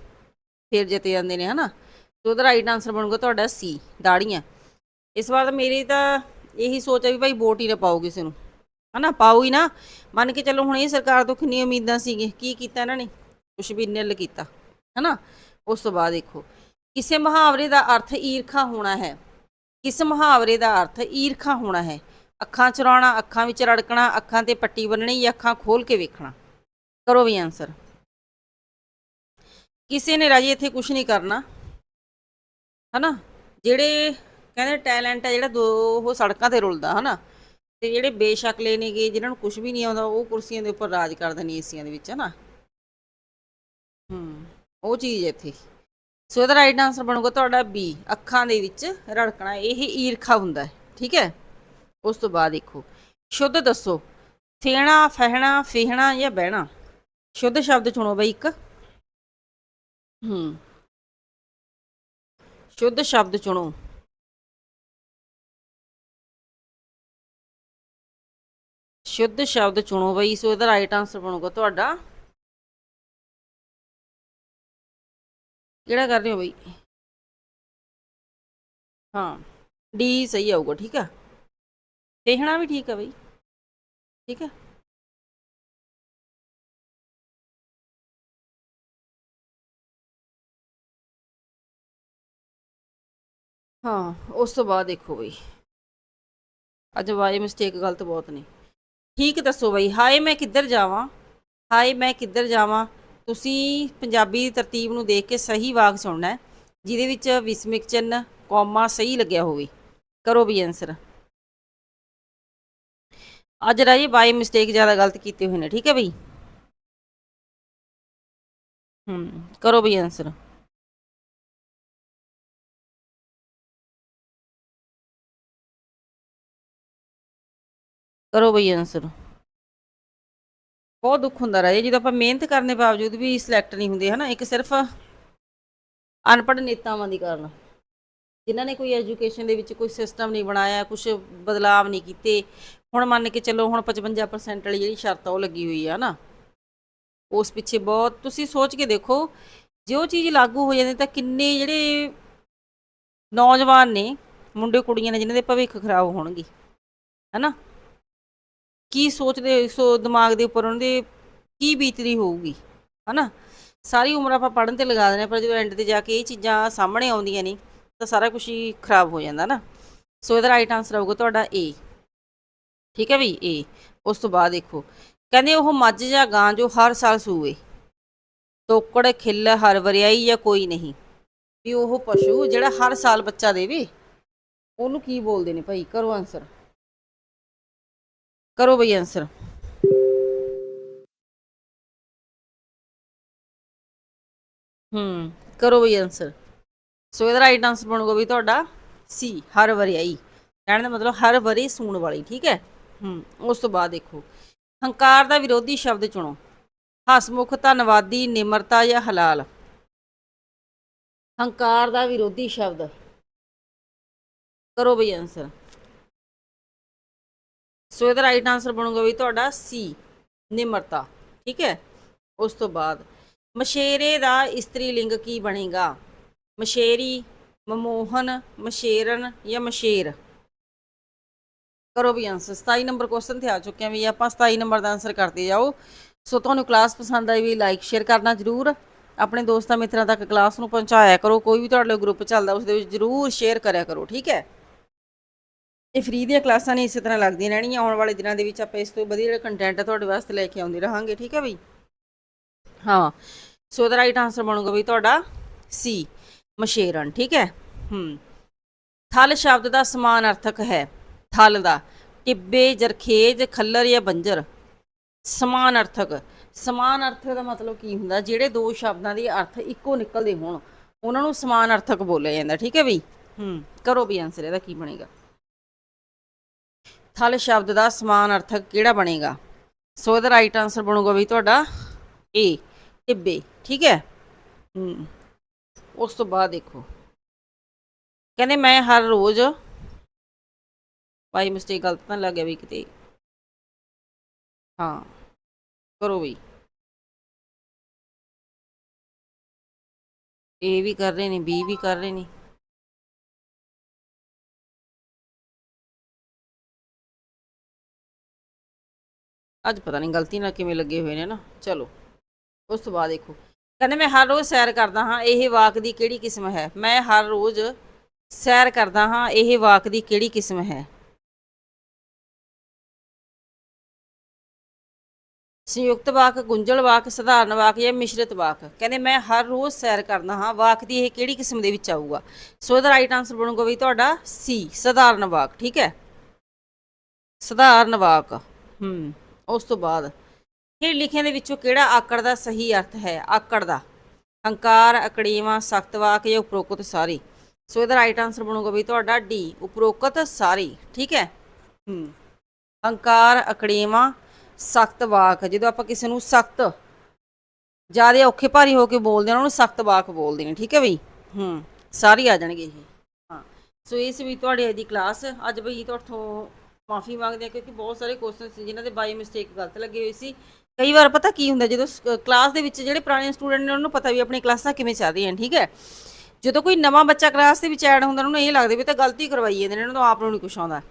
Speaker 1: ਫਿਰ ਜਿੱਤੇ ਜਾਂਦੇ ਨੇ, ਹਨਾ? ਸੋ ਉਹਦਾ ਰਾਈਟ ਆਨਸਰ ਬਣੂਗਾ ਤੁਹਾਡਾ ਸੀ ਦਾੜੀਆਂ। ਇਸ ਵਾਰ ਤਾਂ ਮੇਰੀ ਤਾਂ ਇਹੀ ਸੋਚ ਹੈ ਵੀ ਭਾਈ ਵੋਟ ਹੀ ਨਾ ਪਾਓ ਕਿਸੇ ਨੂੰ। ਹਨਾ? ਪਾਓ ਹੀ ਨਾ। ਮੰਨ ਕੇ ਚੱਲੋ ਹੁਣ ਇਹ ਸਰਕਾਰ ਤੋਂ ਕਿੰਨੀ ਉਮੀਦਾਂ ਸੀਗੇ ਕੀ ਕੀਤਾ ਇਹਨਾਂ ਨੇ? ਕੁਛ ਵੀ ਨਿਲ ਕੀਤਾ, ਹਨਾ? ਉਸ ਤੋਂ ਬਾਅਦ ਦੇਖੋ, ਕਿਸੇ ਮੁਹਾਵਰੇ ਦਾ ਅਰਥ ਈਰਖਾ ਹੋਣਾ ਹੈ। ਕਿਸ ਮੁਹਾਵਰੇ ਦਾ ਅਰਥ ਈਰਖਾ ਹੋਣਾ ਹੈ। ਅੱਖਾਂ ਚੁਰਾਉਣਾ, ਅੱਖਾਂ ਵਿੱਚ ਰੜਕਣਾ, ਅੱਖਾਂ ਤੇ ਪੱਟੀ ਬੰਨਣੀ ਜਾਂ ਅੱਖਾਂ ਖੋਲ ਕੇ ਵੇਖਣਾ। ਕਰੋ ਵੀ ਆਨਸਰ ਕਿਸੇ ਨੇ ਰਾਜੇ ਇੱਥੇ ਕੁਝ ਨਹੀਂ ਕਰਨਾ। ਹਨਾ? ਜਿਹੜੇ ਕਹਿੰਦੇ ਟੈਲੈਂਟ ਹੈ, ਜਿਹੜਾ ਦੋ ਉਹ ਸੜਕਾਂ ਤੇ ਰੁਲਦਾ, ਹਨਾ? ਤੇ ਜਿਹੜੇ ਬੇਸ਼ਕਲੇ ਨੇਗੇ, ਜਿਨ੍ਹਾਂ ਨੂੰ ਕੁਝ ਵੀ ਨਹੀਂ ਆਉਂਦਾ, ਉਹ ਕੁਰਸੀਆਂ ਦੇ ਉੱਪਰ ਰਾਜ ਕਰਦੇ ਨੇ ਏਸੀਆਂ ਦੇ ਵਿੱਚ, ਹਨਾ? ਹੂੰ। ਉਹ ਚੀਜ਼ ਇੱਥੇ। ਸੋ ਇਹਦਾ ਰਾਈਟ ਆਨਸਰ ਬਣੂਗਾ ਤੁਹਾਡਾ ਬੀ ਅੱਖਾਂ ਦੇ ਵਿੱਚ ਰੜਕਣਾ, ਇਹ ਈਰਖਾ ਹੁੰਦਾ ਹੈ, ਠੀਕ ਹੈ? ਉਸ ਤੋਂ ਬਾਅਦ ਦੇਖੋ, ਸ਼ੁੱਧ ਦੱਸੋ ਫੇਣਾ ਫਹਿਣਾ, ਫੇਹਣਾ ਜਾਂ ਬਹਿਣਾ? ਸ਼ੁੱਧ ਸ਼ਬਦ ਚੁਣੋ ਬਈ ਇੱਕ। ਹੂੰ। ਸ਼ੁੱਧ ਸ਼ਬਦ ਚੁਣੋ। ਸ਼ੁੱਧ ਸ਼ਬਦ ਚੁਣੋ ਬਈ, ਸੋ ਇਹਦਾ ਰਾਈਟ ਆਨਸਰ ਬਣੂਗਾ ਤੁਹਾਡਾ ਕਿਹੜਾ ਕਰ ਰਹੇ ਹੋ ਬਈ? ਹਾਂ ਡੀ ਸਹੀ ਆਊਗਾ, ਠੀਕ ਆ? ਦੇਖਣਾ ਵੀ ਠੀਕ ਆ ਬਈ, ਠੀਕ ਆ? ਹਾਂ, ਉਸ ਤੋਂ ਬਾਅਦ ਦੇਖੋ ਬਈ। ਅੱਜ ਵਾਏ ਮਿਸਟੇਕ ਗਲਤ ਬਹੁਤ ਨੇ। ਠੀਕ ਦੱਸੋ ਬਈ, ਹਾਏ ਮੈਂ ਕਿੱਧਰ ਜਾਵਾਂ? ਹਾਏ ਮੈਂ ਕਿੱਧਰ ਜਾਵਾਂ? ਤੁਸੀਂ ਪੰਜਾਬੀ ਤਰਤੀਬ ਨੂੰ ਦੇਖ ਕੇ ਸਹੀ ਵਾਕ ਸੁਣਨਾ ਹੈ, ਜਿਹਦੇ ਵਿੱਚ ਵਿਸਮਿਕ ਚਿੰਨ ਕੌਮਾ ਸਹੀ ਲੱਗਿਆ ਹੋਵੇ। ਕਰੋ ਵੀ ਆਨਸਰ ਅੱਜ ਰਾਜੇ ਬਾਈ ਮਿਸਟੇਕ ਜ਼ਿਆਦਾ ਗਲਤ ਕੀਤੇ ਹੋਏ ਨੇ, ਠੀਕ ਹੈ ਬਈ? ਹਮ ਕਰੋ ਬਈ ਆਨਸਰ ਕਰੋ ਬਈ ਆਨਸਰ ਬਹੁਤ ਦੁੱਖ ਹੁੰਦਾ ਰਾਜੇ, ਜਦੋਂ ਆਪਾਂ ਮਿਹਨਤ ਕਰਨ ਦੇ ਬਾਵਜੂਦ ਵੀ ਸਿਲੈਕਟ ਨਹੀਂ ਹੁੰਦੇ, ਹਨਾ? ਇੱਕ ਸਿਰਫ ਅਨਪੜ੍ਹ ਨੇਤਾਵਾਂ ਦੀ ਕਾਰਨ। ਜਿਨ੍ਹਾਂ ਨੇ ਕੋਈ ਐਜੂਕੇਸ਼ਨ ਦੇ ਵਿੱਚ ਕੋਈ ਸਿਸਟਮ ਨਹੀਂ ਬਣਾਇਆ ਕੁਝ ਬਦਲਾਵ ਨਹੀਂ ਕੀਤੇ, ਹੁਣ ਮੰਨ ਕੇ ਚੱਲੋ ਹੁਣ 55% ਵਾਲੀ ਜਿਹੜੀ ਸ਼ਰਤ ਆ, ਉਹ ਲੱਗੀ ਹੋਈ ਆ ਨਾ ਉਸ ਪਿੱਛੇ ਬਹੁਤ, ਤੁਸੀਂ ਸੋਚ ਕੇ ਦੇਖੋ, ਜੇ ਉਹ ਚੀਜ਼ ਲਾਗੂ ਹੋ ਜਾਂਦੀ ਤਾਂ ਕਿੰਨੇ ਜਿਹੜੇ ਨੌਜਵਾਨ ਨੇ, ਮੁੰਡੇ ਕੁੜੀਆਂ ਨੇ, ਜਿਨ੍ਹਾਂ ਦੇ ਭਵਿੱਖ ਖਰਾਬ ਹੋਣਗੇ, ਹੈਨਾ? ਕੀ ਸੋਚਦੇ, ਸੋ ਦਿਮਾਗ ਦੇ ਉੱਪਰ ਉਹਨਾਂ ਦੇ ਕੀ ਬੀਤਦੀ ਹੋਊਗੀ, ਹਨਾ? ਸਾਰੀ ਉਮਰ ਆਪਾਂ ਪੜ੍ਹਨ ਤੇ ਲਗਾ ਦਿੰਦੇ ਪਰ ਜਦੋਂ ਐਂਡ ਤੇ ਜਾ ਕੇ ਇਹ ਚੀਜ਼ਾਂ ਸਾਹਮਣੇ ਆਉਂਦੀਆਂ ਨਹੀਂ, ਤਾਂ ਸਾਰਾ ਕੁਝ ਹੀ ਖਰਾਬ ਹੋ ਜਾਂਦਾ ਨਾ। ਸੋ ਇਹਦਾ ਰਾਈਟ ਆਨਸਰ ਆਊਗਾ ਤੁਹਾਡਾ ਏ ਠੀਕ ਹੈ ਵੀ? ਏ ਉਸ ਤੋਂ ਬਾਅਦ ਦੇਖੋ। ਕਹਿੰਦੇ ਉਹ ਮੱਝ ਜਾਂ ਗਾਂ ਜੋ ਹਰ ਸਾਲ ਸੂਵੇ ਤੋਕੜ, ਖਿੱਲ ਹਰ ਵਰਿਆਈ ਜਾਂ ਕੋਈ ਨਹੀਂ, ਵੀ ਉਹ ਪਸ਼ੂ ਜਿਹੜਾ ਹਰ ਸਾਲ ਬੱਚਾ ਦੇਵੇ, ਉਹਨੂੰ ਕੀ ਬੋਲਦੇ ਨੇ ਭਾਈ? ਕਰੋ ਆਨਸਰ ਕਰੋ ਬਈ ਆਨਸਰ ਹੂੰ, ਕਰੋ ਬਈ ਆਨਸਰ ਸੋ ਇਹਦਾ ਰਾਈਟ ਆਨਸਰ ਬਣੂਗਾ ਵੀ ਤੁਹਾਡਾ ਸੀ ਹਰ ਵਰਿਆਈ ਕਹਿਣ ਦਾ ਮਤਲਬ ਹਰ ਵਰੇ ਸੂਣ ਵਾਲੀ, ਠੀਕ ਹੈ? ਹੂੰ, ਉਸ ਤੋਂ ਬਾਅਦ ਦੇਖੋ। ਹੰਕਾਰ ਦਾ ਵਿਰੋਧੀ ਸ਼ਬਦ ਚੁਣੋ। ਹਸਮੁਖ, ਧੰਨਵਾਦੀ, ਨਿਮਰਤਾ ਜਾਂ ਹਲਾਲ। ਹੰਕਾਰ ਦਾ ਵਿਰੋਧੀ ਸ਼ਬਦ। ਕਰੋ ਬਈ ਆਨਸਰ ਸੋ ਇਹਦਾ ਰਾਈਟ ਆਨਸਰ ਬਣੂਗਾ ਵੀ ਤੁਹਾਡਾ ਸੀ ਨਿਮਰਤਾ, ਠੀਕ ਹੈ? ਉਸ ਤੋਂ ਬਾਅਦ ਮਸ਼ੇਰੇ ਦਾ ਇਸਤਰੀ ਲਿੰਗ ਕੀ ਬਣੇਗਾ? ਮਸ਼ੇਰੀ ਮਮੋਹਨ ਮਸ਼ੇਰਨ ਜਾਂ ਮਸ਼ੇਰ ਕਰੋ ਵੀ ਆਨਸਰ 27 ਨੰਬਰ ਕੁਐਸਚਨ ਤੇ ਆ ਚੁੱਕੇ ਆ ਵੀ ਆਪਾਂ 27 ਨੰਬਰ ਦਾ ਆਨਸਰ ਕਰਦੇ ਜਾਓ। ਸੋ ਤੁਹਾਨੂੰ ਕਲਾਸ ਪਸੰਦ ਆਈ ਵੀ ਲਾਈਕ ਸ਼ੇਅਰ ਕਰਨਾ ਜਰੂਰ। ਆਪਣੇ ਦੋਸਤਾਂ ਮਿੱਤਰਾਂ ਤੱਕ ਕਲਾਸ ਨੂੰ ਪਹੁੰਚਾਇਆ ਕਰੋ। ਕੋਈ ਵੀ ਤੁਹਾਡੇ ਲਈ ਗਰੁੱਪ ਚੱਲਦਾ, ਉਸ ਦੇ ਵਿੱਚ ਜਰੂਰ ਸ਼ੇਅਰ ਕਰਿਆ ਕਰੋ, ਠੀਕ ਹੈ? ਇਹ ਫ੍ਰੀ ਦੀਆਂ ਕਲਾਸਾਂ ਨੇ ਇਸੇ ਤਰ੍ਹਾਂ ਲੱਗਦੀਆਂ ਰਹਿਣੀਆਂ ਆਉਣ ਵਾਲੇ ਦਿਨਾਂ ਦੇ ਵਿੱਚ ਆਪਾਂ ਇਸ ਤੋਂ ਵਧੀਆ ਜਿਹੜਾ ਕੰਟੈਂਟ ਆ ਤੁਹਾਡੇ ਵਾਸਤੇ ਲੈ ਕੇ ਆਉਂਦੇ ਰਹਾਂਗੇ, ਠੀਕ ਹੈ ਬਈ? ਹਾਂ ਸੋ ਦਾ ਰਾਈਟ ਆਨਸਰ ਬਣੂਗਾ ਬਈ ਤੁਹਾਡਾ ਸੀ ਮਸ਼ੇਰਨ, ਠੀਕ ਹੈ? ਹੂੰ। ਥਲ ਸ਼ਬਦ ਦਾ ਸਮਾਨ ਅਰਥਕ ਹੈ, ਥਲ ਦਾ। ਟਿੱਬੇ, ਜਰਖੇਜ, ਖੱਲਰ ਜਾਂ ਬੰਜਰ। ਸਮਾਨ ਅਰਥਕ। ਸਮਾਨ ਅਰਥਕ ਦਾ ਮਤਲਬ ਕੀ ਹੁੰਦਾ? ਜਿਹੜੇ ਦੋ ਸ਼ਬਦਾਂ ਦੇ ਅਰਥ ਇੱਕੋ ਨਿਕਲਦੇ ਹੋਣ, ਉਹਨਾਂ ਨੂੰ ਸਮਾਨ ਅਰਥਕ ਬੋਲਿਆ ਜਾਂਦਾ, ਠੀਕ ਹੈ ਬਈ? ਹੂੰ। ਕਰੋ ਵੀ ਆਨਸਰ ਇਹਦਾ ਕੀ ਬਣੇਗਾ? ਥਲ ਸ਼ਬਦ ਦਾ ਸਮਾਨ ਅਰਥਕ ਕਿਹੜਾ ਬਣੇਗਾ? ਸੋ ਇਹਦਾ ਰਾਈਟ ਆਨਸਰ ਬਣੂਗਾ ਵੀ ਤੁਹਾਡਾ ਏ ਟਿੱਬੇ ਠੀਕ ਹੈ? ਹੂੰ। ਉਸ ਤੋਂ ਬਾਅਦ ਦੇਖੋ। ਕਹਿੰਦੇ ਮੈਂ ਹਰ ਰੋਜ਼ ਬਾਈ ਮਿਸਟੇਕ ਗਲਤ ਤਾਂ ਲੱਗ ਗਿਆ ਵੀ ਕਿਤੇ। ਹਾਂ, ਕਰੋ ਵੀ। ਇਹ ਵੀ ਕਰ ਰਹੇ ਨੇ ਬੀ ਵੀ ਕਰ ਰਹੇ ਨੇ। ਅੱਜ ਪਤਾ ਨਹੀਂ ਗਲਤੀ ਨਾਲ ਕਿਵੇਂ ਲੱਗੇ ਹੋਏ ਨੇ ਨਾ, ਚਲੋ। ਉਸ ਤੋਂ ਬਾਅਦ ਦੇਖੋ। ਕਹਿੰਦੇ ਮੈਂ ਹਰ ਰੋਜ਼ ਸੈਰ ਕਰਦਾ ਹਾਂ, ਇਹ ਵਾਕ ਦੀ ਕਿਹੜੀ ਕਿਸਮ ਹੈ? ਮੈਂ ਹਰ ਰੋਜ਼ ਸੈਰ ਕਰਦਾ ਹਾਂ, ਇਹ ਵਾਕ ਦੀ ਕਿਹੜੀ ਕਿਸਮ ਹੈ? ਸੰਯੁਕਤ ਵਾਕ, ਗੁੰਝਲ ਵਾਕ, ਸਧਾਰਨ ਵਾਕ ਜਾਂ ਮਿਸ਼ਰਿਤ ਵਾਕ? ਕਹਿੰਦੇ ਮੈਂ ਹਰ ਰੋਜ਼ ਸੈਰ ਕਰਦਾ ਹਾਂ, ਵਾਕ ਦੀ ਇਹ ਕਿਹੜੀ ਕਿਸਮ ਦੇ ਵਿੱਚ ਆਊਗਾ? ਸੋ ਇਹਦਾ ਰਾਈਟ ਆਨਸਰ ਬਣੂਗਾ ਵੀ ਤੁਹਾਡਾ ਸੀ ਸਧਾਰਨ ਵਾਕ, ਠੀਕ ਹੈ? ਸਧਾਰਨ ਵਾਕ, ਹੂੰ। ਉਸ ਤੋਂ ਬਾਅਦ ਹੇਠ ਲਿਖਿਆਂ ਦੇ ਵਿੱਚੋਂ ਕਿਹੜਾ ਆਕੜ ਦਾ ਸਹੀ ਅਰਥ ਹੈ? ਆਕੜ ਦਾ। ਹੰਕਾਰ ਅਕੜੀਵਾ ਸਖਤ ਵਾਕ ਜਾਂ ਉਪਰੋਕਤ ਸਾਰੀ। ਸੋ ਇਹਦਾ ਰਾਈਟ ਆਨਸਰ ਬਣੂਗਾ ਵੀ ਤੁਹਾਡਾ ਡੀ ਉਪਰੋਕਤ ਸਾਰੀ। ਠੀਕ ਹੈ? ਹੂੰ। ਹੰਕਾਰ ਅਕੜੀਵਾ ਸਖਤ ਵਾਕ। ਜਦੋਂ ਆਪਾਂ ਕਿਸੇ ਨੂੰ ਸਖਤ ਜ਼ਿਆਦਾ ਔਖੇ ਭਾਰੀ ਹੋ ਕੇ ਬੋਲਦੇ ਆ ਉਹਨਾਂ ਨੂੰ ਸਖਤ ਵਾਕ ਬੋਲਦੇ ਨੇ। ਠੀਕ ਹੈ ਬਈ? ਹੂੰ। ਸਾਰੀ ਆ ਜਾਣਗੇ ਇਹ। ਹਾਂ। ਸੋ ਇਸ ਵੀ ਤੁਹਾਡੀ ਅੱਜ ਦੀ ਕਲਾਸ ਅੱਜ ਬਈ ਤੁਹਾਥੋਂ ਮਾਫੀ ਮੰਗਦੇ ਆ ਕਿਉਂਕਿ ਬਹੁਤ ਸਾਰੇ ਕੁਐਸਚਨ ਸੀ ਜਿਨ੍ਹਾਂ ਦੇ ਬਾਈ ਮਿਸਟੇਕ ਗਲਤ ਲੱਗੇ ਹੋਏ ਸੀ। ਕਈ ਵਾਰ ਪਤਾ ਕੀ ਹੁੰਦਾ ਜਦੋਂ ਕਲਾਸ ਦੇ ਵਿੱਚ ਜਿਹੜੇ ਪੁਰਾਣੇ ਸਟੂਡੈਂਟ ਨੇ ਉਹਨਾਂ ਨੂੰ ਪਤਾ ਵੀ ਆਪਣੀ ਕਲਾਸਾਂ ਕਿਵੇਂ ਚੱਲ ਰਹੀਆਂ, ਠੀਕ ਹੈ? ਜਦੋਂ ਕੋਈ ਨਵਾਂ ਬੱਚਾ ਕਲਾਸ ਦੇ ਵਿੱਚ ਐਡ ਹੁੰਦਾ ਉਹਨਾਂ ਨੂੰ ਇਹ ਲੱਗਦਾ ਵੀ ਤਾਂ ਗਲਤੀ ਕਰਵਾਈ ਜਾਂਦੇ ਨੇ, ਇਹਨਾਂ ਨੂੰ ਆਪ ਨੂੰ ਨਹੀਂ ਕੁਛ ਆਉਂਦਾ।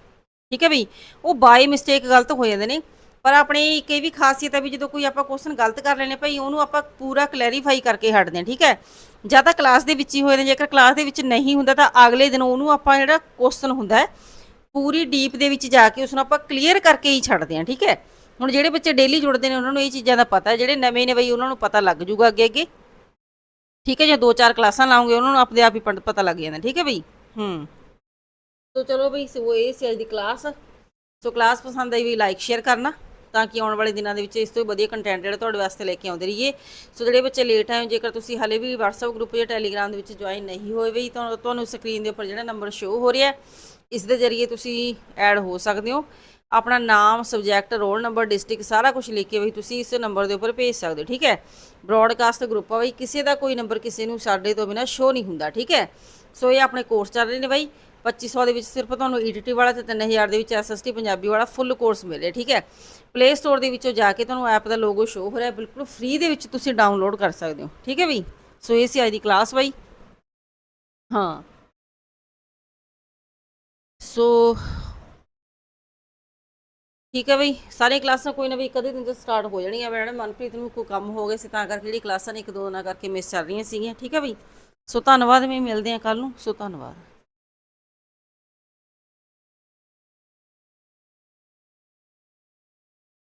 Speaker 1: ਠੀਕ ਹੈ ਬਈ ਉਹ ਬਾਈ ਮਿਸਟੇਕ ਗਲਤ ਹੋ ਜਾਂਦੇ ਨੇ, ਪਰ ਆਪਣੇ ਇੱਕ ਇਹ ਵੀ ਖਾਸੀਅਤ ਹੈ ਵੀ ਜਦੋਂ ਕੋਈ ਆਪਾਂ ਕੁਐਸਚਨ ਗਲਤ ਕਰ ਲੈਨੇ ਭਾਈ, ਉਹਨੂੰ ਆਪਾਂ ਪੂਰਾ ਕਲੈਰੀਫਾਈ ਕਰਕੇ ਹਟਦੇ ਹਾਂ, ਠੀਕ ਹੈ? ਜਾਂ ਤਾਂ ਕਲਾਸ ਦੇ ਵਿੱਚ ਹੀ ਹੋਏ ਨੇ, ਜੇਕਰ ਕਲਾਸ ਦੇ ਵਿੱਚ ਨਹੀਂ ਹੁੰਦਾ ਤਾਂ ਅਗਲੇ ਦਿਨ ਉਹਨੂੰ ਆਪਾਂ ਜਿਹੜਾ ਕੁਐਸਚਨ ਹੁੰਦਾ ਹੈ ਪੂਰੀ ਡੀਪ ਦੇ ਵਿੱਚ ਜਾ ਕੇ ਉਸ ਨੂੰ ਆਪਾਂ ਕਲੀਅਰ ਕਰਕੇ ਹੀ ਛੱਡਦੇ ਹਾਂ, ਠੀਕ ਹੈ? ਹੁਣ ਜਿਹੜੇ ਬੱਚੇ ਡੇਲੀ ਜੁੜਦੇ ਨੇ, ਉਹਨਾਂ ਨੂੰ ਇਹ ਚੀਜ਼ਾਂ ਦਾ ਪਤਾ ਹੈ ਜਿਹੜੇ ਨਵੇਂ ਨੇ ਬਈ, ਉਹਨਾਂ ਨੂੰ ਪਤਾ ਲੱਗ ਜੂਗਾ ਅੱਗੇ ਅੱਗੇ। ਠੀਕ ਹੈ, ਜਾਂ ਦੋ ਚਾਰ ਕਲਾਸਾਂ ਲਾਉਂਗੇ, ਉਹਨਾਂ ਨੂੰ ਆਪਣੇ ਆਪ ਹੀ ਪੜ- ਪਤਾ ਲੱਗ ਜਾਂਦਾ, ਠੀਕ ਹੈ ਬਈ? ਹੂੰ। ਸੋ ਚਲੋ ਬਈ, ਸੋ ਇਹ ਸੀ ਅੱਜ ਦੀ ਕਲਾਸ ਸੋ ਕਲਾਸ ਪਸੰਦ ਆਈ ਵੀ ਲਾਈਕ ਸ਼ੇਅਰ ਕਰਨਾ। ਤਾਂ ਕਿ ਆਉਣ ਵਾਲੇ ਦਿਨਾਂ ਦੇ ਵਿੱਚ ਇਸ ਤੋਂ ਵੀ ਵਧੀਆ ਕੰਟੈਂਟ ਜਿਹੜਾ ਤੁਹਾਡੇ ਵਾਸਤੇ ਲੈ ਕੇ ਆਉਂਦੇ ਰਹੀਏ। ਸੋ ਜਿਹੜੇ ਬੱਚੇ ਲੇਟ ਆਏ ਹੋ ਜੇਕਰ ਤੁਸੀਂ ਹਲੇ ਵੀ WhatsApp ਗਰੁੱਪ ਜਾਂ Telegram ਦੇ ਵਿੱਚ ਜੁਆਇਨ ਨਹੀਂ ਹੋਏ ਬਈ ਤਾਂ ਤੁਹਾਨੂੰ ਸਕਰੀਨ ਦੇ ਉੱਪਰ ਜਿਹੜਾ ਨੰਬਰ ਸ਼ੋ ਹੋ ਰਿਹਾ ਇਸ ਦੇ ਜ਼ਰੀਏ ਤੁਸੀਂ ਐਡ ਹੋ ਸਕਦੇ ਹੋ। ਆਪਣਾ ਨਾਮ ਸਬਜੈਕਟ ਰੋਲ ਨੰਬਰ ਡਿਸਟ੍ਰਿਕਟ ਸਾਰਾ ਕੁਝ ਲਿਖ ਕੇ ਵੀ ਤੁਸੀਂ ਇਸ ਨੰਬਰ ਦੇ ਉੱਪਰ ਭੇਜ ਸਕਦੇ ਹੋ, ਠੀਕ ਹੈ? ਬ੍ਰੌਡਕਾਸਟ ਗਰੁੱਪ ਆ ਬਈ, ਕਿਸੇ ਦਾ ਕੋਈ ਨੰਬਰ ਕਿਸੇ ਨੂੰ ਸਾਡੇ ਤੋਂ ਬਿਨਾ ਸ਼ੋ ਨਹੀਂ ਹੁੰਦਾ, ਠੀਕ ਹੈ? ਸੋ ਇਹ ਆਪਣੇ ਕੋਰਸ ਚੱਲ ਰਹੇ ਨੇ ਬਾਈ 2500 ਦੇ ਵਿੱਚ ਸਿਰਫ ਤੁਹਾਨੂੰ ਈਡੀਟੀ ਵਾਲਾ ਤੇ 3000 ਦੇ ਵਿੱਚ ਐਸਐਸਟੀ ਪੰਜਾਬੀ ਵਾਲਾ ਫੁੱਲ ਕੋਰਸ ਮਿਲ ਰਿਹਾ, ਠੀਕ ਹੈ? ਪਲੇ ਸਟੋਰ ਦੇ ਵਿੱਚੋਂ ਜਾ ਕੇ ਤੁਹਾਨੂੰ ਐਪ ਦਾ ਲੋਗੋ ਸ਼ੋ ਹੋ ਰਿਹਾ ਬਿਲਕੁਲ ਫ੍ਰੀ ਦੇ ਵਿੱਚ ਤੁਸੀਂ ਡਾਊਨਲੋਡ ਕਰ ਸਕਦੇ ਹੋ। ਠੀਕ ਹੈ ਬਈ? ਸੋ ਇਹ ਸੀ ਅੱਜ ਦੀ ਕਲਾਸ ਬਾਈ। ਹਾਂ। ਸੋ ਠੀਕ ਹੈ ਬਈ? ਸਾਰੀਆਂ ਕਲਾਸਾਂ ਕੋਈ ਨਾ ਵੀ ਕਦੇ ਦਿਨ ਤੋਂ ਸਟਾਰਟ ਹੋ ਜਾਣੀਆਂ। ਮੈਡਮ, ਮਨਪ੍ਰੀਤ ਨੂੰ ਕੋਈ ਕੰਮ ਹੋ ਗਏ ਸੀ, ਤਾਂ ਕਰਕੇ ਜਿਹੜੀ ਕਲਾਸਾਂ ਨੇ ਇੱਕ ਦੋ ਨਾ ਕਰਕੇ ਮਿਸ ਚੱਲ ਰਹੀਆਂ ਸੀਗੀਆਂ। ਠੀਕ ਹੈ ਬਈ? ਸੋ ਧੰਨਵਾਦ ਮੈਂ ਮਿਲਦੇ ਹਾਂ ਕੱਲ ਨੂੰ। ਸੋ ਧੰਨਵਾਦ।